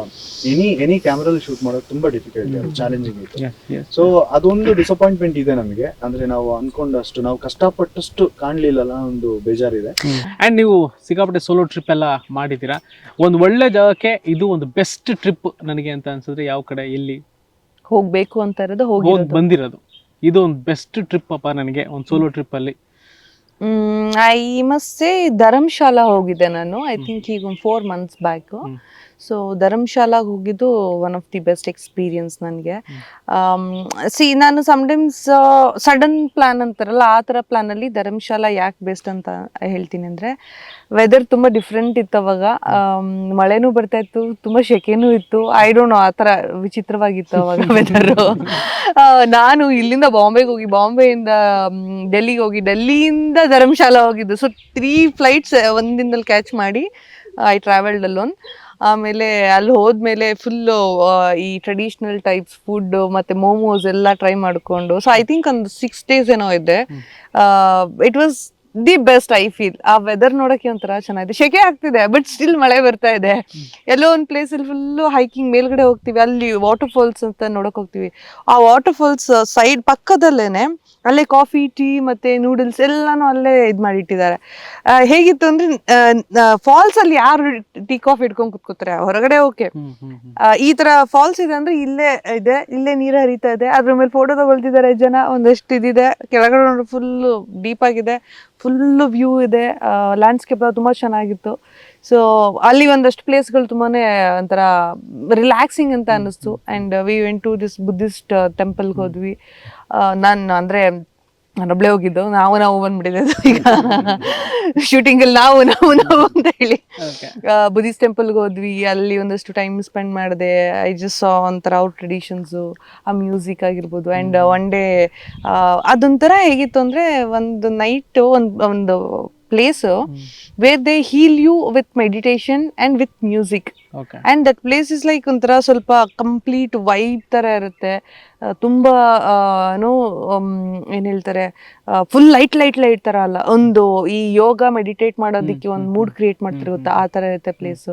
ಎನಿ ಎನಿ ಕ್ಯಾಮ್ರಲ್ಲಿ ಶೂಟ್ ಮಾಡೋದು ತುಂಬಾ ಡಿಫಿಕಲ್ಟ್ ಚಾಲೆಂಜಿಂಗ್ ಇತ್ತು. ಸೊ ಅದೊಂದು ಡಿಸಪಾಯಿಂಟ್ಮೆಂಟ್ ಇದೆ ನಮಗೆ. ಅಂದ್ರೆ ನಾವು ಅನ್ಕೊಂಡಷ್ಟು ನಾವು ಕಷ್ಟಪಟ್ಟಷ್ಟು ಕಾಣ್ಲಿಲ್ಲಲ್ಲ ಒಂದು ಬೇಜಾರಿದೆ. ಅಂಡ್ ನೀವು ಸಿಕ್ಕಾಪಟ್ಟೆ ಸೋಲೋ ಟ್ರಿಪ್ ಎಲ್ಲ ಮಾಡಿದ್ದೀರಾ? ಒಂದು ಒಳ್ಳೆ ಜಾಗಕ್ಕೆ ಇದು ಒಂದು ಬೆಸ್ಟ್ ಟ್ರಿಪ್ ನನಗೆ ಅಂತ ಅನ್ಸಿದ್ರೆ ಯಾವ ಕಡೆ ಇಲ್ಲಿ ಹೋಗ್ಬೇಕು ಅಂತ ಇರೋದು ಹೋಗಿ ಹೋಗಿ ಬಂದಿರೋದು. ಇದು ಒಂದು ಬೆಸ್ಟ್ ಟ್ರಿಪ್ ಅಪ್ಪ ನನಗೆ ಒಂದು ಸೋಲೋ ಟ್ರಿಪ್ ಅಲ್ಲಿ. ಐ ಮಸ್ಟ್ ಧರ್ಮಶಾಲಾ ಹೋಗಿದ್ದೆ ನಾನು. ಐ ಥಿಂಕ್ ಈಗ ಒಂದು ಫೋರ್ ಮಂತ್ಸ್ ಬ್ಯಾಕ್ ಸೊ ಧರ್ಮಶಾಲಾಗೆ ಹೋಗಿದ್ದು one of the best experience ನನಗೆ. ಸಿ ನಾನು ಸಮ್ಟೈಮ್ಸ್ ಸಡನ್ ಪ್ಲ್ಯಾನ್ ಅಂತಾರಲ್ಲ ಆ ಥರ ಪ್ಲ್ಯಾನಲ್ಲಿ ಧರ್ಮಶಾಲಾ ಯಾಕೆ ಬೆಸ್ಟ್ ಅಂತ ಹೇಳ್ತೀನಿ ಅಂದರೆ ವೆದರ್ ತುಂಬ ಡಿಫ್ರೆಂಟ್ ಇತ್ತು ಅವಾಗ. ಆಮ್, ಮಳೆನೂ ಬರ್ತಾ ಇತ್ತು ತುಂಬ ಶೆಕೆನೂ ಇತ್ತು. ಐ ಡೋಂಟ್ ನೋ ಆ ಥರ ವಿಚಿತ್ರವಾಗಿತ್ತು ಅವಾಗ ವೆದರು ನಾನು ಇಲ್ಲಿಂದ ಬಾಂಬೆಗೆ ಹೋಗಿ ಬಾಂಬೆಯಿಂದ ಡೆಲ್ಲಿಗೆ ಹೋಗಿ ಡೆಲ್ಲಿಯಿಂದ ಧರ್ಮಶಾಲಾ ಹೋಗಿದ್ದು. ಸೊ ತ್ರೀ ಫ್ಲೈಟ್ಸ್ ಒಂದಿನದಲ್ಲಿ ಕ್ಯಾಚ್ ಮಾಡಿ ಐ ಟ್ರಾವೆಲ್ಡ್ ಅಲ್ಲೊನ್ ಆಮೇಲೆ ಅಲ್ಲಿ ಹೋದ್ಮೇಲೆ ಫುಲ್ಲು ಈ ಟ್ರೆಡಿಷ್ನಲ್ ಟೈಪ್ಸ್ ಫುಡ್ ಮತ್ತೆ ಮೋಮೋಸ್ ಎಲ್ಲ ಟ್ರೈ ಮಾಡಿಕೊಂಡು. ಸೊ ಐ ಥಿಂಕ್ ಒಂದು ಸಿಕ್ಸ್ ಡೇಸ್ ಏನೋ ಇದ್ದೆ it was the best I feel ಆ ವೆದರ್ ನೋಡಕ್ಕೆ ಒಂಥರ ಚೆನ್ನಾಗಿದೆ. ಶೆಕೆ ಆಗ್ತಿದೆ ಬಟ್ ಸ್ಟಿಲ್ ಮಳೆ ಬರ್ತಾ ಇದೆ. ಎಲ್ಲೋ ಒಂದು ಪ್ಲೇಸಲ್ಲಿ ಫುಲ್ಲು ಹೈಕಿಂಗ್ ಮೇಲ್ಗಡೆ ಹೋಗ್ತೀವಿ. ಅಲ್ಲಿ ವಾಟರ್ ಫಾಲ್ಸ್ ಅಂತ ನೋಡಕ್ ಹೋಗ್ತೀವಿ. ಆ ವಾಟರ್ ಫಾಲ್ಸ್ ಸೈಡ್ ಪಕ್ಕದಲ್ಲೇನೆ ಅಲ್ಲೇ ಕಾಫಿ ಟೀ ಮತ್ತೆ ನೂಡಲ್ಸ್ ಎಲ್ಲಾನು ಅಲ್ಲೇ ಇದ್ ಮಾಡಿಟ್ಟಿದ್ದಾರೆ. ಇಟ್ಟಿದ್ದಾರೆ ಹೇಗಿತ್ತು ಅಂದ್ರೆ ಫಾಲ್ಸ್ ಅಲ್ಲಿ ಯಾರು ಟೀ ಕಾಫಿ ಇಟ್ಕೊಂಡ್ ಕುತ್ಕೋತಾರೆ? ಹೊರಗಡೆ ಓಕೆ. ಈ ತರ ಫಾಲ್ಸ್ ಇದೆ ಅಂದ್ರೆ ಇಲ್ಲೇ ಇದೆ ಇಲ್ಲೇ ನೀರು ಹರಿತಾ ಇದೆ. ಅದ್ರ ಮೇಲೆ ಫೋಟೋ ತಗೊಳ್ತಿದ್ದಾರೆ ಜನ. ಒಂದಷ್ಟು ಇದಿದೆ. ಕೆಳಗಡೆ ಫುಲ್ ಡೀಪ್ ಆಗಿದೆ. ಫುಲ್ ವ್ಯೂ ಇದೆ. ಲ್ಯಾಂಡ್ಸ್ಕೇಪ್ ತುಂಬ ಚೆನ್ನಾಗಿತ್ತು. ಸೊ ಅಲ್ಲಿ ಒಂದಷ್ಟು ಪ್ಲೇಸ್ಗಳು ತುಂಬಾ ಒಂಥರ ರಿಲ್ಯಾಕ್ಸಿಂಗ್ ಅಂತ ಅನ್ನಿಸ್ತು and we went to this Buddhist ಟೆಂಪಲ್ಗೆ ಹೋದ್ವಿ. ನಾನು ಅಂದ್ರೆ ನಾನೊಬ್ಳೆ ಹೋಗಿದ್ದು. ನಾವು ನಾವು ಬಂದ್ಬಿಟ್ಟಿದ್ದು ಈಗ. ಶೂಟಿಂಗ್ ಅಲ್ಲಿ ನಾವು ನಾವು ನಾವು ಅಂತ ಹೇಳಿ. ಬುದ್ಧಿಸ್ ಟೆಂಪಲ್ಗೆ ಹೋದ್ವಿ. ಅಲ್ಲಿ ಒಂದಷ್ಟು ಟೈಮ್ ಸ್ಪೆಂಡ್ ಮಾಡಿದೆ. ಐ ಜಸ್ಟ್ ಸಾ ಒಂಥರ ಅವ್ರ ಟ್ರೆಡಿಷನ್ಸು ಆ ಮ್ಯೂಸಿಕ್ ಆಗಿರ್ಬೋದು. ಆ್ಯಂಡ್ ಒನ್ ಡೇ ಅದೊಂಥರ ಹೇಗಿತ್ತು ಅಂದರೆ ಒಂದು ನೈಟು ಒಂದು ಒಂದು place where they heal you with meditation and with music and that place is like ಒಂಥರ ಸ್ವಲ್ಪ ಕಂಪ್ಲೀಟ್ ವೈಬ್ ತರ ಇರುತ್ತೆ. ತುಂಬಾ ತುಂಬ ಆ, ಏನೋ ಏನು ಹೇಳ್ತಾರೆ ಫುಲ್ ಲೈಟ್ ಲೈಟ್ ಲೈಟ್ ಥರ ಅಲ್ಲ. ಒಂದು ಈ ಯೋಗ ಮೆಡಿಟೇಟ್ ಮಾಡೋದಕ್ಕೆ ಒಂದು ಮೂಡ್ ಕ್ರಿಯೇಟ್ ಮಾಡ್ತಾರೆ ಗೊತ್ತಾ ಆ ಥರ ಇರುತ್ತೆ ಪ್ಲೇಸ್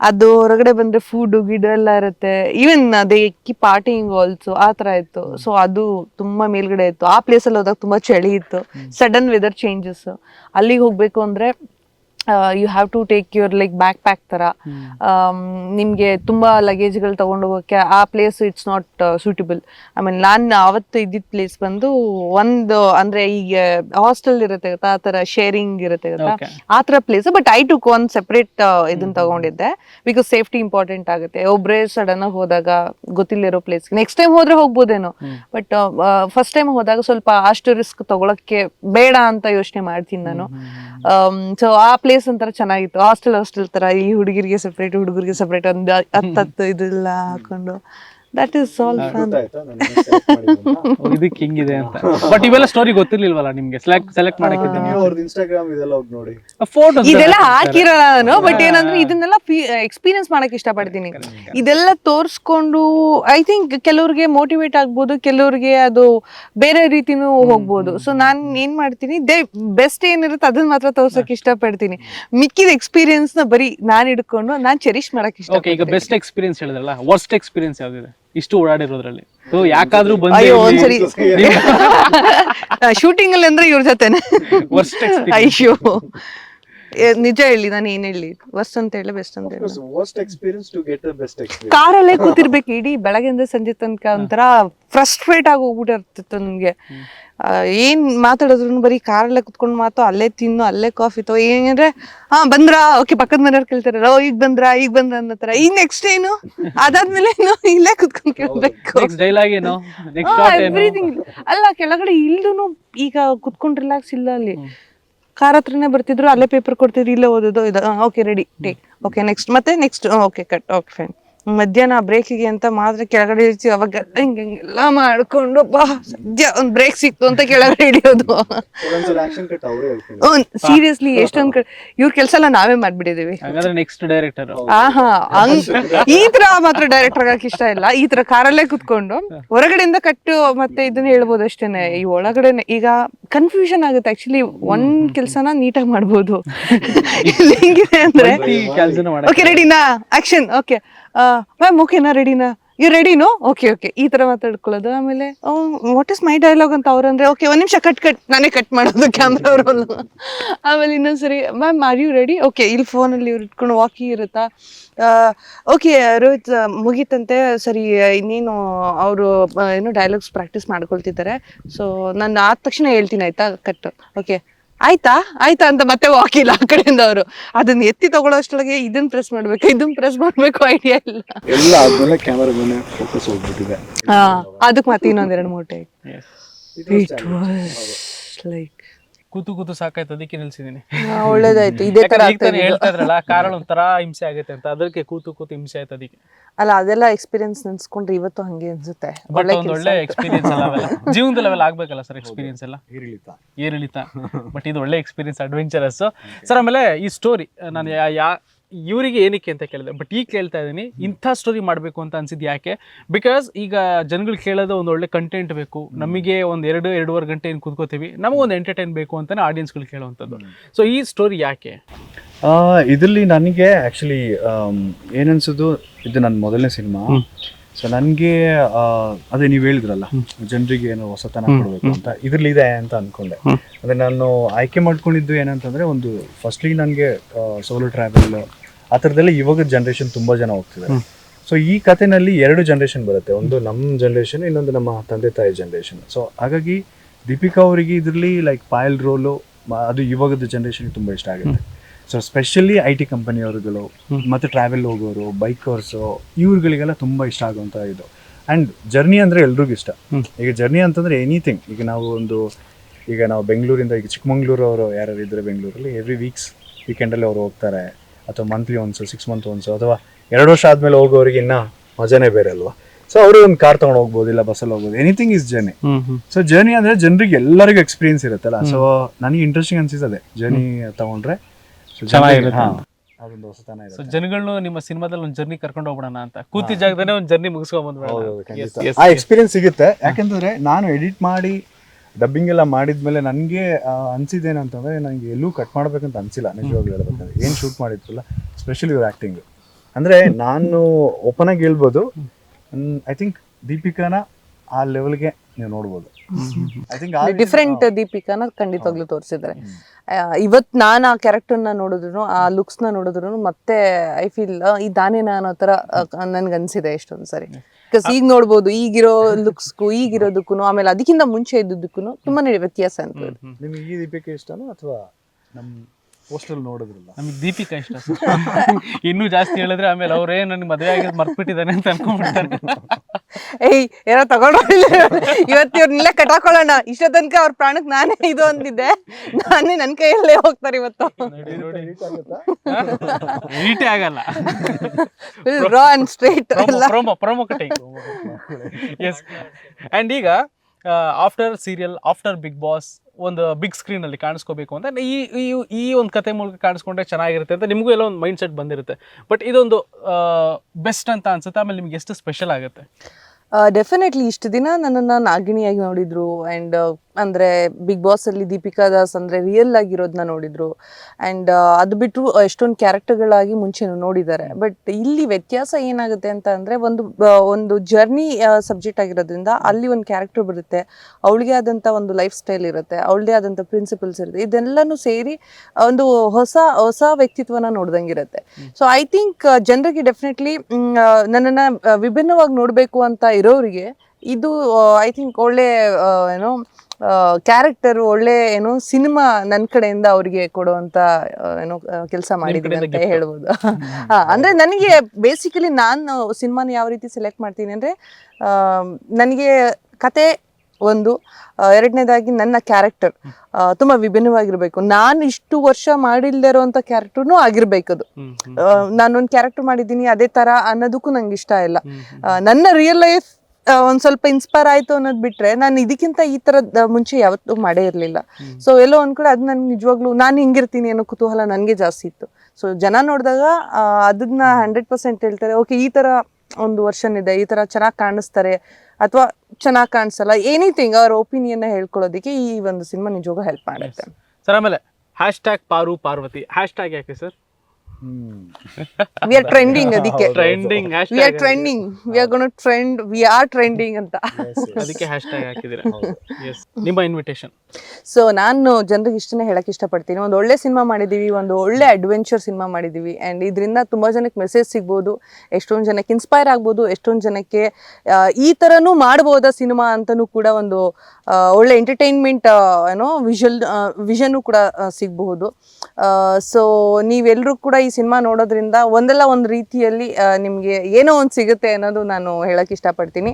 ಅದು ಹೊರಗಡೆ ಬಂದ್ರೆ ಫುಡ್ ಗಿಡ ಎಲ್ಲ ಇರುತ್ತೆ. ಈವನ್ ಅದೇ ಕಿ ಪಾರ್ಟಿ ಆಲ್ಸೋ ಆ ತರ ಇತ್ತು. ಸೊ ಅದು ತುಂಬಾ ಮೇಲ್ಗಡೆ ಇತ್ತು. ಆ ಪ್ಲೇಸಲ್ಲಿ ಹೋದಾಗ ತುಂಬಾ ಚಳಿ ಇತ್ತು. ಸಡನ್ ವೆದರ್ ಚೇಂಜಸ್ ಅಲ್ಲಿಗೆ ಹೋಗ್ಬೇಕು ಅಂದ್ರೆ you have to take your like backpack ತರ. ನಿಮ್ಗೆ ತುಂಬಾ ಲಗೇಜ್ಗಳು ತಗೊಂಡು ಹೋಗೋಕೆ ಆ place it's not suitable I mean ನಾನು ಅವತ್ತು ಇದ್ದಿದ್ದ ಪ್ಲೇಸ್ ಬಂದು ಒಂದು ಅಂದ್ರೆ ಈಗ ಹಾಸ್ಟೆಲ್ ಇರುತ್ತೆ ಗೊತ್ತಾ ಆ ತರ ಶೇರಿಂಗ್ ಇರುತ್ತೆ ಗೊತ್ತಾ. ಆ ತರ ಪ್ಲೇಸ್ ಬಟ್ ಐ ಟುಕ್ ಒಂದ್ ಸೆಪರೇಟ್ ಇದನ್ನ ತಗೊಂಡಿದ್ದೆ. ಬಿಕಾಸ್ ಸೇಫ್ಟಿ ಇಂಪಾರ್ಟೆಂಟ್ ಆಗುತ್ತೆ. ಒಬ್ರೇ ಸಡನ್ ಆಗಿ ಹೋದಾಗ ಗೊತ್ತಿಲ್ಲಿರೋ ಪ್ಲೇಸ್ ನೆಕ್ಸ್ಟ್ ಟೈಮ್ ಹೋದ್ರೆ ಹೋಗ್ಬೋದೇನೋ. ಬಟ್ ಫಸ್ಟ್ ಟೈಮ್ ಹೋದಾಗ ಸ್ವಲ್ಪ ಅಷ್ಟು ರಿಸ್ಕ್ ತಗೊಳಕ್ಕೆ ಬೇಡ ಅಂತ ಯೋಚನೆ ಮಾಡ್ತೀನಿ ನಾನು. ಸೊ ಆ ಪ್ಲೇಸ್ ಒಂಥರ ಚೆನ್ನಾಗಿತ್ತು. ಹಾಸ್ಟೆಲ್ ಹಾಸ್ಟೆಲ್ ತರ ಈ ಹುಡುಗಿರಿಗೆ ಸೆಪರೇಟ್ ಹುಡುಗರಿಗೆ ಸೆಪರೇಟ್ ಒಂದು ಹತ್ತತ್ತು ಇದೆಲ್ಲ ಹಾಕೊಂಡು. That is all fun? ಇದಕ್ಕೆ ಹಿಂಗಿದೆ ಅಂತ. ಬಟ್ ಇವೆಲ್ಲ ಸ್ಟೋರಿ ಗೊತ್ತಿರ್ಲಿಲ್ವಲ್ಲ ನಿಮ್ಗೆ? ಸೆಲೆಕ್ಟ್ ಸೆಲೆಕ್ಟ್ ಮಾಡಕ್ಕೆ ಅವ್ರದ್ದು ಇನ್ಸ್ಟಾಗ್ರಾಮ್ ಇದೆಲ್ಲ ಹೋಗಿ ನೋಡಿ. ಫೋಟೋ ಇದೆಲ್ಲ ಹಾಕಿರಲ್ಲ ನಾನು ಬಟ್ ಏನಂದ್ರೆ ಇದನ್ನೆಲ್ಲ ಎಕ್ಸ್ಪೀರಿಯನ್ಸ್ ಮಾಡಕ್ ಇಷ್ಟಪಡ್ತೀನಿ. ಇದೆಲ್ಲ ತೋರಿಸ್ಕೊಂಡು ಐ ಥಿಂಕ್ ಕೆಲವ್ರಿಗೆ ಮೋಟಿವೇಟ್ ಆಗ್ಬೋದು ಕೆಲವ್ರಿಗೆ ಅದು ಬೇರೆ ರೀತಿನೂ ಹೋಗ್ಬೋದು. ಸೊ ನಾನ್ ಏನ್ ಮಾಡ್ತೀನಿ ದೇ ಬೆಸ್ಟ್ ಏನಿರುತ್ತೆ ಅದನ್ನ ಮಾತ್ರ ತೋರ್ಸಕ್ ಇಷ್ಟಪಡ್ತೀನಿ. ಮಿಕ್ಕಿದ ಎಕ್ಸ್ಪೀರಿಯನ್ಸ್ನ ಬರೀ ನಾನ್ ಹಿಡ್ಕೊಂಡು ನಾನ್ ಚೆರಿಶ್ ಮಾಡಕ್ ಇಷ್ಟ ಓಕೆ ಈಗ ಬೆಸ್ಟ್ ಎಕ್ಸ್ಪೀರಿಯನ್ಸ್ ಹೇಳಿದ್ರಲ್ಲ ವರ್ಸ್ಟ್ ಎಕ್ಸ್ಪೀರಿಯನ್ಸ್ ಯಾವ್ದಿದೆ? ಇಷ್ಟು ಓಡಾಡಿರೋದ್ರಲ್ಲಿ. ಸೊ ಯಾಕಾದ್ರೂ ಬಂದು ಅಯ್ಯೋ ಒಂದ್ಸರಿ. ಶೂಟಿಂಗ್ ಅಲ್ಲಿ ಅಂದ್ರೆ ಇವ್ರ ಜೊತೆನೆ. ಅಯ್ಯೋ. ನಿಜ ಹೇಳಿ ನಾನು ಏನ್ ಹೇಳಿ? ವರ್ಸ್ಟ್ ಅಂತ ಹೇಳಿ ಬೆಸ್ಟ್ ಅಂತ ಹೇಳಿ. Worst experience to get the best experience ಕಾರಲ್ಲೇ ಕೂತಿರ್ಬೇಕು ಇಡೀ ಬೆಳಗ್ಗೆಯಿಂದ ಸಂಜೆ ತನಕ ಒಂಥರ ಫ್ರಸ್ಟ್ರೇಟ್ ಆಗಿ ಹೋಗ್ಬಿಟ್ಟಿರ್ತಿತ್ತು ನನಗೆ ಏನ್ ಮಾತಾಡಿದ್ರು ಬರೀ ಕಾರಲ್ಲೇ ಕುತ್ಕೊಂಡು ಮಾತು ಅಲ್ಲೇ ತಿನ್ನು ಅಲ್ಲೇ ಕಾಫಿ ತೋ ಏನಂದ್ರೆ ಹಾ ಬಂದ್ರ? ಓಕೆ ಪಕ್ಕದ ಮನೆಯವ್ರು ಕೇಳ್ತಾರೆ ಓ ಈಗ ಬಂದ್ರ? ಈಗ ಬಂದ್ರ ಅನ್ನೋ ಈ ಈಗ ನೆಕ್ಸ್ಟ್ ಏನು? ಅದಾದ್ಮೇಲೆ ಏನು? ಇಲ್ಲೇ ಕುತ್ಕೊಂಡು ಕೇಳ್ಬೇಕು. ನೆಕ್ಸ್ಟ್ ಡೈಲಾಗ್ ಏನು? ನೆಕ್ಸ್ಟ್ ಶಾಟ್ ಏನು? ಎವ್ರಿಥಿಂಗ್ ಅಲ್ಲ ಕೆಳಗಡೆ ಇಲ್ದೂನು ಈಗ ಕುತ್ಕೊಂಡು ರಿಲ್ಯಾಕ್ಸ್ ಇಲ್ಲ ಅಲ್ಲಿ. ಕಾರ್ ಹತ್ರನೇ ಬರ್ತಿದ್ರು, ಅಲ್ಲೇ ಪೇಪರ್ ಕೊಡ್ತಿದ್ರು, ಇಲ್ಲೇ ಓದೋದು, ಇದು okay ready take okay next ಮತ್ತೆ next okay cut okay fine ಮಧ್ಯಾಹ್ನ ಬ್ರೇಕಿಗೆ ಅಂತ ಮಾತ್ರ ಕೆಳಗಡೆ ಇರ್ತೀವಿ. ಅವಾಗ ಹಿಂಗೆ ಹಿಂಗೆಲ್ಲ ಮಾಡ್ಕೊಂಡು ಬಾ ಸದ್ಯ ಒಂದ್ ಬ್ರೇಕ್ ಸಿಕ್ತು ಅಂತ ಕೆಳಗಡೆ ಹಿಡಿಯೋದು ಸೀರಿಯಸ್ಲಿ ಎಷ್ಟೊಂದ್ ಕಡೆ ಇವ್ರ ಕೆಲ್ಸ ಎಲ್ಲ ನಾವೇ ಮಾಡ್ಬಿಟ್ಟಿದೀವಿ. ಹಾಗಾದ್ರೆ ನೆಕ್ಸ್ಟ್ ಡೈರೆಕ್ಟರ್ ಆಹಾ ಹಂಗ್ ಈ ತರ ಮಾತ್ರ ಡೈರೆಕ್ಟರ್ ಆಗಕ್ ಇಷ್ಟ ಇಲ್ಲ. ಈ ತರ ಕಾರಲ್ಲೇ ಕುತ್ಕೊಂಡು ಹೊರಗಡೆಯಿಂದ ಕಟ್ಟು ಮತ್ತೆ ಇದನ್ನ ಹೇಳ್ಬೋದು ಅಷ್ಟೇನೆ. ಈ ಒಳಗಡೆ ಈಗ ಕನ್ಫ್ಯೂಷನ್ ಆಗುತ್ತೆ. ಆಕ್ಚುಲಿ ಒಂದ್ ಕೆಲ್ಸನ ನೀಟಾಗಿ ಮಾಡ್ಬೋದು. ಇಲ್ಲಿ ಹೆಂಗಿದೆ ಅಂದ್ರೆ ಓಕೆ ರೆಡಿನಾ ಆಕ್ಷನ್ ಓಕೆ ಮ್ಯಾಮ್ ಓಕೆನಾ ರೆಡಿನಾ ಯು ರೆಡಿನೋ ಓಕೆ ಓಕೆ ಈ ತರ ಮಾತಾಡ್ಕೊಳ್ಳೋದು ಆಮೇಲೆ ವಾಟ್ ಇಸ್ ಮೈ ಡೈಲಾಗ್ ಅಂತ ಅವ್ರಂದ್ರೆ ಓಕೆ ಒಂದು ನಿಮಿಷ ಕಟ್ ಕಟ್ ನಾನೇ ಕಟ್ ಮಾಡೋದು ಕ್ಯಾಮ್ರಾ ಅವರಲ್ಲ. ಆಮೇಲೆ ಇನ್ನೊಂದ್ಸರಿ ma'am are you ready okay ಇಲ್ಲಿ ಫೋನಲ್ಲಿ ಇವ್ರು ಇಟ್ಕೊಂಡು ವಾಕಿ ಇರುತ್ತಾ? ಓಕೆ ರೋಹಿತ್ ಮುಗೀತಂತೆ. ಸರಿ ಇನ್ನೇನು ಅವರು ಏನು ಡೈಲಾಗ್ಸ್ ಪ್ರಾಕ್ಟೀಸ್ ಮಾಡ್ಕೊಳ್ತಿದ್ದಾರೆ. ಸೊ ನಾನು ಆದ ತಕ್ಷಣ ಹೇಳ್ತೀನಿ, ಆಯಿತಾ? ಕಟ್ ಓಕೆ ಆಯ್ತಾ? ಆಯ್ತಾ ಅಂತ ಮತ್ತೆ ವಾಕಿಲ್ಲ ಆ ಕಡೆಯಿಂದ ಅವರು. ಅದನ್ನ ಎತ್ತಿ ತಗೊಳ್ಳೋ ಅಷ್ಟೊಳಗೆ ಇದನ್ನ ಪ್ರೆಸ್ ಮಾಡ್ಬೇಕು ಇದನ್ನ ಪ್ರೆಸ್ ಮಾಡ್ಬೇಕು ಐಡಿಯಾ ಇಲ್ಲ. ಎಲ್ಲ ಆದ್ಮೇಲೆ ಕ್ಯಾಮರಾ ಮೇಲೆ ಫೋಕಸ್ ಹೋಗ್ಬಿಟ್ಟಿದೆ. ಹಾ ಅದಕ್ಕೆ ಮತ್ತೆ ಇನ್ನೊಂದ್ ಎರಡು ಮೂಟೆ. ಇಟ್ ವಾಸ್ ಲೈಕ್ ಕೂತು ಕೂತು ಸಾಕಾಯ್ತು ಅದಕ್ಕೆ ನಿಲ್ಸಿದೀನಿ. ಒಳ್ಳೇದಾಯ್ತು. ಇದೇ ತರ ಯಾಕಂದ್ರೆ ಈಗ ತಾನೇ ಹೇಳ್ತಾ ಇದ್ರಲ್ಲ ಕಾರಣ ಒಂಥರ ಹಿಂಸೆ ಆಗುತ್ತೆ ಅಂತ. ಅದಕ್ಕೆ ಕೂತು ಕೂತು ಹಿಂಸೆ ಆಯ್ತು ಅದಕ್ಕೆ. ಅಲ್ಲ ಅದೆಲ್ಲ ಎಕ್ಸ್ಪೀರಿಯನ್ಸ್ ನೆನ್ಸ್ಕೊಂಡ್ರೆ ಇವತ್ತು ಹಂಗೆ ಅನ್ಸುತ್ತೆ. ಬಟ್ ಒಳ್ಳೆ ಒಂದ್ ಒಳ್ಳೆ. ಎಕ್ಸ್ಪೀರಿಯನ್ಸ್ ಅಲ್ಲ ಅವೆಲ್ಲ. ಜೀವನದಲ್ಲಿ ಅವೆಲ್ಲ ಆಗ್ಬೇಕಲ್ಲ ಸರ್ ಎಕ್ಸ್ಪೀರಿಯನ್ಸ್ ಎಲ್ಲ? ಏರಿಳಿತ. ಏರಿಳಿತ. ಬಟ್ ಇದು ಒಳ್ಳೆ ಎಕ್ಸ್ಪೀರಿಯನ್ಸ್ ಅಡ್ವೆಂಚರಸ್ ಸರ್ ಆಮೇಲೆ ಈ ಸ್ಟೋರಿ ನಾನು ಯಾ ಯಾ ಇವರಿಗೆ ಏನಕ್ಕೆ ಅಂತ ಕೇಳಿದೆ. ಬಟ್ ಈಗ ಕೇಳ್ತಾ ಇದ್ದೀನಿ ಇಂಥ ಸ್ಟೋರಿ ಮಾಡಬೇಕು ಅಂತ ಅನ್ಸಿದ್ದು ಯಾಕೆ? ಬಿಕಾಸ್ ಈಗ ಜನಗಳು ಕೇಳೋದು ಒಂದು ಒಳ್ಳೆ ಕಂಟೆಂಟ್ ಬೇಕು. ನಮಗೆ ಒಂದು ಎರಡು ಎರಡೂವರೆ ಗಂಟೆ ಏನು ಕೂತ್ಕೋತೀವಿ ನಮಗೊಂದು ಎಂಟರ್ಟೈನ್ ಬೇಕು ಅಂತಲೇ ಆಡಿಯನ್ಸ್ಗಳು ಕೇಳುವಂಥದ್ದು. ಸೊ ಈ ಸ್ಟೋರಿ ಯಾಕೆ? ಇದರಲ್ಲಿ ನನಗೆ ಆ್ಯಕ್ಚುಲಿ ಏನನ್ಸೋದು ಇದು ನನ್ನ ಮೊದಲನೇ ಸಿನಿಮಾ ಸೊ ನನಗೆ ಅದೇ ನೀವು ಹೇಳಿದ್ರಲ್ಲ ಜನರಿಗೆ ಏನೋ ಹೊಸತನ ಕೊಡಬೇಕು ಅಂತ. ಇದ್ರಲ್ಲಿ ಇದೆ ಅಂತ ಅನ್ಕೊಂಡೆ. ಅದೇ ನಾನು ಆಯ್ಕೆ ಮಾಡ್ಕೊಂಡಿದ್ದು ಏನಂತಂದ್ರೆ ಒಂದು ಫಸ್ಟ್ಲಿ ನನಗೆ ಸೋಲೋ ಟ್ರಾವೆಲ್ ಆ ಥರದ್ದೆಲ್ಲ ಇವಾಗ ಜನ್ರೇಷನ್ ತುಂಬಾ ಜನ ಹೋಗ್ತಿದ್ದಾರೆ ಸೊ ಈ ಕಥೆನಲ್ಲಿ ಎರಡು ಜನ್ರೇಷನ್ ಬರುತ್ತೆ. ಒಂದು ನಮ್ಮ ಜನ್ರೇಷನ್ ಇನ್ನೊಂದು ನಮ್ಮ ತಂದೆ ತಾಯಿ ಜನ್ರೇಷನ್ ಸೊ ಹಾಗಾಗಿ ದೀಪಿಕಾ ಅವರಿಗೆ ಇದರಲ್ಲಿ ಲೈಕ್ ಪಾಯಲ್ ರೋಲು ಅದು ಇವಾಗದ ಜನ್ರೇಷನ್ಗೆ ತುಂಬ ಇಷ್ಟ ಆಗುತ್ತೆ. ಸೊ ಸ್ಪೆಷಲಿ ಐ ಟಿ ಕಂಪನಿಯವರುಗಳು ಮತ್ತು ಟ್ರಾವೆಲ್ ಹೋಗೋರು ಬೈಕರ್ಸು ಇವ್ರುಗಳಿಗೆಲ್ಲ ತುಂಬ ಇಷ್ಟ ಆಗುವಂಥ ಇದು. ಆ್ಯಂಡ್ ಜರ್ನಿ ಅಂದರೆ ಎಲ್ರಿಗೂ ಇಷ್ಟ. ಈಗ ಜರ್ನಿ ಅಂತಂದರೆ ಎನಿಥಿಂಗ್ ಈಗ ನಾವು ಒಂದು ಈಗ ನಾವು ಬೆಂಗಳೂರಿಂದ ಈಗ ಚಿಕ್ಕಮಂಗ್ಳೂರು ಅವರು ಯಾರು ಇದ್ದರೆ ಬೆಂಗಳೂರಲ್ಲಿ ಎವ್ರಿ ವೀಕ್ಸ್ ವೀಕೆಂಡಲ್ಲಿ ಅವರು ಹೋಗ್ತಾರೆ. ಅಥವಾ monthly once six month once ಅಥವಾ ಎರಡು ವರ್ಷ ಆದಮೇಲೆ ಹೋಗೋರಿಗೆ ಇನ್ನೂ ಮಜಾನೇ ಬೇರೆ ಅಲ್ವಾ? ಸೊ ಅವರು ಒಂದು ಕಾರ್ ತೊಗೊಂಡು ಹೋಗ್ಬೋದು ಇಲ್ಲ ಬಸ್ಸಲ್ಲಿ ಹೋಗ್ಬೋದು anything is journey so journey ಅಂದರೆ ಜನರಿಗೆ ಎಲ್ಲರಿಗೂ ಎಕ್ಸ್ಪೀರಿಯನ್ಸ್ ಇರುತ್ತಲ್ಲ. ಸೊ ನನಗೆ ಇಂಟ್ರೆಸ್ಟಿಂಗ್ ಅನ್ಸಿಸದೆ ಜರ್ನಿ ತಗೊಂಡ್ರೆ ಚೆನ್ನಾಗಿರುತ್ತೆ. ಅದೊಂದು ಹೊಸತನ ಸೊ ಇರುತ್ತೆ. ಜನಗಳನ್ನ ನಿಮ್ಮ ಸಿನಿಮಾದಲ್ಲಿ ಒಂದು ಜರ್ನಿ ಕರ್ಕೊಂಡು ಹೋಗ್ಬಿಡೋಣ ಅಂತ. ಕೂತಿ ಜಾಗದಲ್ಲೇ ಒಂದು ಜರ್ನಿ ಮುಗಿಸ್ಕೊಂಡ್ ಹೌದು, ಬಂದ್ಬಿಡೋಣ Yes, ಖಂಡಿತ. ಆ ಎಕ್ಸ್ಪೀರಿಯನ್ಸ್ ಸಿಗುತ್ತೆ. ಯಾಕಂದ್ರೆ ನಾನು ಎಡಿಟ್ ಮಾಡಿ ಡಬ್ಬಿಂಗ್ ಎಲ್ಲ ಮಾಡಿದ್ಮೇಲೆ ನನಗೆ ಅನ್ಸಿದ್ದೇನಂತಂದ್ರೆ ನನಗೆ ಎಲ್ಲೂ ಕಟ್ ಮಾಡ್ಬೇಕಂತ ಅನ್ಸಿಲ್ಲ ನಿಜವಾಗ್ಲೂ ಹೇಳ್ಬೇಕಂದ್ರೆ. ಏನು ಶೂಟ್ ಮಾಡಿದ್ರಲ್ಲ ಸ್ಪೆಷಲಿ ಇವ್ರ ಆ್ಯಕ್ಟಿಂಗ್ ಅಂದ್ರೆ ನಾನು ಓಪನ್ ಆಗಿ ಹೇಳ್ಬೋದು ಐ ಥಿಂಕ್ ದೀಪಿಕಾನ ಆ ಲೆವೆಲ್ಗೆ ನೀವು ನೋಡ್ಬೋದು. ಐ ಥಿಂಕ್ ಡಿಫ್ರೆಂಟ್ ದೀಪಿಕಾನ ಖಂಡಿತವಾಗ್ಲೂ ತೋರಿಸಿದ್ದಾರೆ. ಇವತ್ ನಾನು ಆ ಕ್ಯಾರೆಕ್ಟರ್ನ ನೋಡಿದ್ರು ಆ ಲುಕ್ಸ್ನ ನೋಡಿದ್ರು ಮತ್ತೆ ಐ ಫೀಲ್ ಇದಾನೇನ ಅನ್ನೋ ತರ ನನ್ಗೆ ಅನ್ಸಿದೆ ಎಷ್ಟೊಂದ್ ಸರಿ. ಬಿಕಾಸ್ ಈಗ ನೋಡ್ಬೋದು ಈಗಿರೋ ಲುಕ್ಸ್ಗೂ ಈಗಿರೋದಕ್ಕೂ ಆಮೇಲೆ ಅದಕ್ಕಿಂತ ಮುಂಚೆ ಇದ್ದಕ್ಕೂ ತುಂಬಾನೇ ವ್ಯತ್ಯಾಸ ಅಂತ ನಿಮಗೆ ಈ ದೀಪಿಕೆ ಇಷ್ಟನಾ ಅಥವಾ ನಮ್ಮ ಪೋಸ್ಟಲ್ ನೋಡಿದ್ರಲ್ಲ ನಮಗೆ ದೀಪಿಕಾ ಇಷ್ಟ ಸರ್. ಇನ್ನೂ ಜಾಸ್ತಿ ಹೇಳಿದ್ರೆ ಆಮೇಲೆ ಅವ್ರೇ ನನಗೆ ಮದುವೆ ಆಗಿದ್ದು ಮರ್ತ್ಬಿಟ್ಟಿದ್ದಾನೆ ಅಂತ ಅನ್ಕೊಂಡ್ಬಿಡ್ತಾರೆ. ಏಯ್ ಏನೋ ತಗೊಂಡು ಇವತ್ತು ಇವ್ರನ್ನೆಲ್ಲ ಕಟಾಕೊಳ್ಳೋಣ ಇಷ್ಟ ತನಕ ಅವ್ರ ಪ್ರಾಣಕ್ಕೆ ನಾನೇ ಇದು ಅಂದಿದ್ದೆ. ನಾನೇ ನನ್ನ ಕೈಯಲ್ಲೇ ಹೋಗ್ತಾರೆ ಇವತ್ತು. ಈಟೇ ಆಗಲ್ಲ. ರಾ ಅಂಡ್ ಸ್ಟ್ರೈಟ್ ಎಲ್ಲ. Promo promo cutting yes and ಈಗ after serial after Bigg Boss ಒಂದು ಬಿಗ್ ಸ್ಕ್ರೀನ್ ಅಲ್ಲಿ ಕಾಣಿಸ್ಕೋಬೇಕು ಅಂತ ಈ ಈ ಈ ಒಂದು ಕತೆ ಮೂಲಕ ಕಾಣಿಸ್ಕೊಂಡ್ರೆ ಚೆನ್ನಾಗಿರುತ್ತೆ ಅಂತ ನಿಮಗೂ ಎಲ್ಲ ಒಂದು ಮೈಂಡ್ ಸೆಟ್ ಬಂದಿರುತ್ತೆ. ಬಟ್ ಇದೊಂದು ಬೆಸ್ಟ್ ಅಂತ ಅನ್ಸುತ್ತೆ, ಆಮೇಲೆ ನಿಮ್ಗೆ ಎಷ್ಟು ಸ್ಪೆಷಲ್ ಆಗುತ್ತೆ? ಡೆಫಿನೆಟ್ಲಿ ಇಷ್ಟು ದಿನ ನನ್ನನ್ನು ನಾಗಿಣಿಯಾಗಿ ನೋಡಿದ್ರು ಆ್ಯಂಡ್ ಅಂದರೆ ಬಿಗ್ ಬಾಸಲ್ಲಿ ಅಲ್ಲಿ ದೀಪಿಕಾ ದಾಸ್ ಅಂದರೆ ರಿಯಲ್ ಆಗಿರೋದನ್ನ ನೋಡಿದ್ರು. ಆ್ಯಂಡ್ ಅದು ಬಿಟ್ಟು ಎಷ್ಟೊಂದು ಕ್ಯಾರೆಕ್ಟರ್ಗಳಾಗಿ ಮುಂಚೆನೂ ನೋಡಿದ್ದಾರೆ. ಬಟ್ ಇಲ್ಲಿ ವ್ಯತ್ಯಾಸ ಏನಾಗುತ್ತೆ ಅಂತ ಅಂದರೆ ಒಂದು ಒಂದು ಜರ್ನಿ ಸಬ್ಜೆಕ್ಟ್ ಆಗಿರೋದ್ರಿಂದ ಅಲ್ಲಿ ಒಂದು ಕ್ಯಾರೆಕ್ಟರ್ ಬರುತ್ತೆ. ಅವಳಿಗೆ ಆದಂಥ ಒಂದು ಲೈಫ್ ಸ್ಟೈಲ್ ಇರುತ್ತೆ. ಅವಳದೇ ಆದಂಥ ಪ್ರಿನ್ಸಿಪಲ್ಸ್ ಇರುತ್ತೆ. ಇದೆಲ್ಲನೂ ಸೇರಿ ಒಂದು ಹೊಸ ಹೊಸ ವ್ಯಕ್ತಿತ್ವನ ನೋಡ್ದಂಗಿರುತ್ತೆ. ಸೊ ಐ ಥಿಂಕ್ ಜನರಿಗೆ ಡೆಫಿನೆಟ್ಲಿ ನನ್ನನ್ನು ವಿಭಿನ್ನವಾಗಿ ನೋಡಬೇಕು ಅಂತ ಇರೋರಿಗೆ ಇದು ಐ ಥಿಂಕ್ ಒಳ್ಳೆ ಏನೋ ಕ್ಯಾರೆಕ್ಟರ್ ಒಳ್ಳೆ ಏನು ಸಿನಿಮಾ ನನ್ನ ಕಡೆಯಿಂದ ಅವರಿಗೆ ಕೊಡುವಂತ ಏನು ಕೆಲಸ ಮಾಡಿದ್ದೀನಿ ಕಡೆಯಿಂದ ಅಂತ. ಹೇಳ್ಬೋದು. ಹಾ, ಅಂದ್ರೆ ನನಗೆ ಬೇಸಿಕಲಿ ನಾನು ಸಿನಿಮಾನ ಯಾವ ರೀತಿ ಸೆಲೆಕ್ಟ್ ಮಾಡ್ತೀನಿ ಅಂದ್ರೆ ನನಗೆ ಕತೆ ಒಂದು ಎರಡನೇದಾಗಿ ನನ್ನ ಕ್ಯಾರೆಕ್ಟರ್ ತುಂಬಾ ವಿಭಿನ್ನವಾಗಿರ್ಬೇಕು. ನಾನು ಇಷ್ಟು ವರ್ಷ ಮಾಡಿಲ್ದೇ ಇರುವಂತ ಕ್ಯಾರೆಕ್ಟರ್ನು ಆಗಿರ್ಬೇಕು ಅದು. ನಾನೊಂದು ಕ್ಯಾರೆಕ್ಟರ್ ಮಾಡಿದ್ದೀನಿ ಅದೇ ತರ ಅನ್ನೋದಕ್ಕೂ ನಂಗೆ ಇಷ್ಟ ಇಲ್ಲ. ನನ್ನ ರಿಯಲ್ ಲೈಫ್ ಒಂದ್ ಸ್ವಲ್ಪ ಇನ್ಸ್ಪೈರ್ ಆಯ್ತು ಅನ್ನೋದು ಬಿಟ್ರೆ ನಾನು ಇದಕ್ಕಿಂತ ಈ ತರದ್ ಮುಂಚೆ ಯಾವತ್ತೂ ಮಾಡೇ ಇರ್ಲಿಲ್ಲ. ಸೊ ಎಲ್ಲೋ ಒಂದ್ ಕಡೆ ಅದು ನನ್ಗೆ ನಿಜವಾಗ್ಲೂ ನಾನು ಹಿಂಗಿರ್ತೀನಿ ಅನ್ನೋ ಕುತೂಹಲ ನನಗೆ ಜಾಸ್ತಿ ಇತ್ತು. ಸೊ ಜನ ನೋಡಿದಾಗ ಅದನ್ನ ಹಂಡ್ರೆಡ್ ಪರ್ಸೆಂಟ್ ಹೇಳ್ತಾರೆ ಓಕೆ ಈ ತರ ಒಂದು ವರ್ಷನ್ ಇದೆ ಈ ತರ ಚೆನ್ನಾಗಿ ಕಾಣಿಸ್ತಾರೆ ಅಥವಾ ಚೆನ್ನಾಗಿ ಕಾಣಿಸಲ್ಲ ಎನಿಥಿಂಗ್ ಅವ್ರ ಒಪಿನಿಯನ್ ಹೇಳ್ಕೊಳ್ಳೋದಕ್ಕೆ ಈ ಒಂದು ಸಿನಿಮಾ ನಿಜವಾಗೂ ಹೆಲ್ಪ್ ಮಾಡುತ್ತೆ. ಸರ್ ಆಮೇಲೆ hashtag Paru Parvathi. Hashtag ಯಾಕೆ ಸರ್? ವಿ ಆರ್ ಟ್ರೆಂಡಿಂಗ್ ಅದಕ್ಕೆ. Trending we are trending we are gone trend we are trending ಅಂತ. ಅದಕ್ಕೆ ಹ್ಯಾಶ್ಟ್ಯಾಗ್ ಹಾಕಿದ್ದೀರಾ? ಎಸ್ ನಿಮ್ಮ ಇನ್ವಿಟೇಷನ್ ಸೊ ನಾನು ಜನರಿಗೆ ಇಷ್ಟನೇ ಹೇಳಕ್ ಇಷ್ಟಪಡ್ತೀನಿ. ಒಂದು ಒಳ್ಳೆ ಸಿನಿಮಾ ಮಾಡಿದೀವಿ ಒಂದು ಒಳ್ಳೆ ಅಡ್ವೆಂಚರ್ ಸಿನಿಮಾ ಮಾಡಿದೀವಿ. ಆ್ಯಂಡ್ ಇದರಿಂದ ತುಂಬಾ ಜನಕ್ಕೆ ಮೆಸೇಜ್ ಸಿಗ್ಬೋದು. ಎಷ್ಟೊಂದು ಜನಕ್ಕೆ ಇನ್ಸ್ಪೈರ್ ಆಗ್ಬೋದು. ಎಷ್ಟೊಂದು ಜನಕ್ಕೆ ಈ ಥರನೂ ಮಾಡ್ಬೋದ ಸಿನಿಮಾ ಅಂತಲೂ ಕೂಡ ಒಂದು ಒಳ್ಳೆ ಎಂಟರ್ಟೈನ್ಮೆಂಟ್ ಏನೋ ವಿಷಲ್ ವಿಷನ್ನು ಕೂಡ ಸಿಗಬಹುದು. ಸೊ ನೀವೆಲ್ಲರೂ ಕೂಡ ಈ ಸಿನಿಮಾ ನೋಡೋದ್ರಿಂದ ಒಂದಲ್ಲ ಒಂದು ರೀತಿಯಲ್ಲಿ ನಿಮಗೆ ಏನೋ ಒಂದು ಸಿಗುತ್ತೆ ಅನ್ನೋದು ನಾನು ಹೇಳೋಕ್ಕೆ ಇಷ್ಟಪಡ್ತೀನಿ.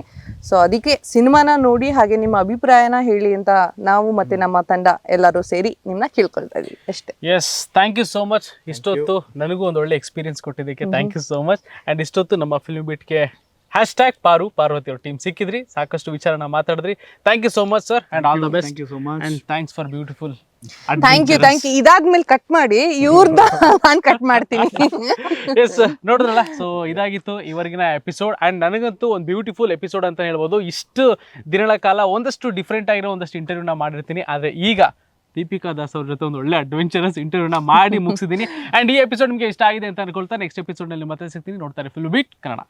ಸೊ ಅದಕ್ಕೆ ಸಿನಿಮಾನ ನೋಡಿ ಹಾಗೆ ನಿಮ್ಮ ಅಭಿಪ್ರಾಯನ ಹೇಳಿ ಅಂತ ನಾವು ಮತ್ತೆ ನಮ್ಮ ತಂಡ ಎಲ್ಲರೂ ಸೇರಿ ನಿಮ್ಮನ್ನ ಕೇಳ್ಕೊಳ್ತಾ ಇದ್ದೀವಿ ಅಷ್ಟೇ. Yes thank you so much ಇಷ್ಟೊತ್ತು ನನಗೂ ಒಂದು ಒಳ್ಳೆ ಎಕ್ಸ್ಪೀರಿಯನ್ಸ್ ಕೊಟ್ಟಿದ್ದಕ್ಕೆ thank you so much and ಇಷ್ಟೊತ್ತು ನಮ್ಮ ಫಿಲ್ಮ್ ಬಿಟ್ಗೆ ಹ್ಯಾಶ್ ಟ್ಯಾಗ್ ಪಾರು ಪಾರ್ವತಿ ಅವ್ರ ಟೀಮ್ ಸಿಕ್ಕಿದ್ರಿ. ಸಾಕಷ್ಟು ವಿಚಾರನ ಮಾತಾಡಿದ್ರಿ. Thank you so much sir and all the best thank you so much and thanks for beautiful thank you thank you ಇದಾದ್ಮೇಲೆ ಕಟ್ ಮಾಡಿ ಇವ್ರದ ನಾನು ಕಟ್ ಮಾಡ್ತೀನಿ. ಎಸ್ ನೋಡಿದ್ರಲ್ಲ? ಸೊ ಇದಾಗಿತ್ತು ಇವರಿಗಿನ ಎಪಿಸೋಡ್ ಅಂಡ್ ನನಗಂತೂ ಒಂದು ಬ್ಯೂಟಿಫುಲ್ ಎಪಿಸೋಡ್ ಅಂತ ಹೇಳ್ಬೋದು. ಇಷ್ಟು ದಿನಗಳ ಕಾಲ ಒಂದಷ್ಟು ಡಿಫ್ರೆಂಟ್ ಆಗಿರೋ ಒಂದಷ್ಟು ಇಂಟರ್ವ್ಯೂನ ಮಾಡಿರ್ತೀನಿ. ಆದರೆ ಈಗ ದೀಪಿಕಾ ದಾಸ್ ಅವ್ರ ಜೊತೆ ಒಂದು ಒಳ್ಳೆ ಅಡ್ವೆಂಚರಸ್ ಇಂಟರ್ವ್ಯೂನ ಮಾಡಿ ಮುಗಿಸಿದ್ದೀನಿ ಅಂಡ್ ಈ ಎಪಿಸೋಡ್ ನಿಮಗೆ ಇಷ್ಟ ಆಗಿದೆ ಅಂತ ಅನ್ಕೊಳ್ತಾ ನೆಕ್ಸ್ಟ್ ಎಪಿಸೋಡ್ನಲ್ಲಿ ಮತ್ತೆ ಸಿಗ್ತೀನಿ. ನೋಡ್ತಾರೆ ಫಿಲ್ ಬೀಟ್ ಕನ್ನಡ.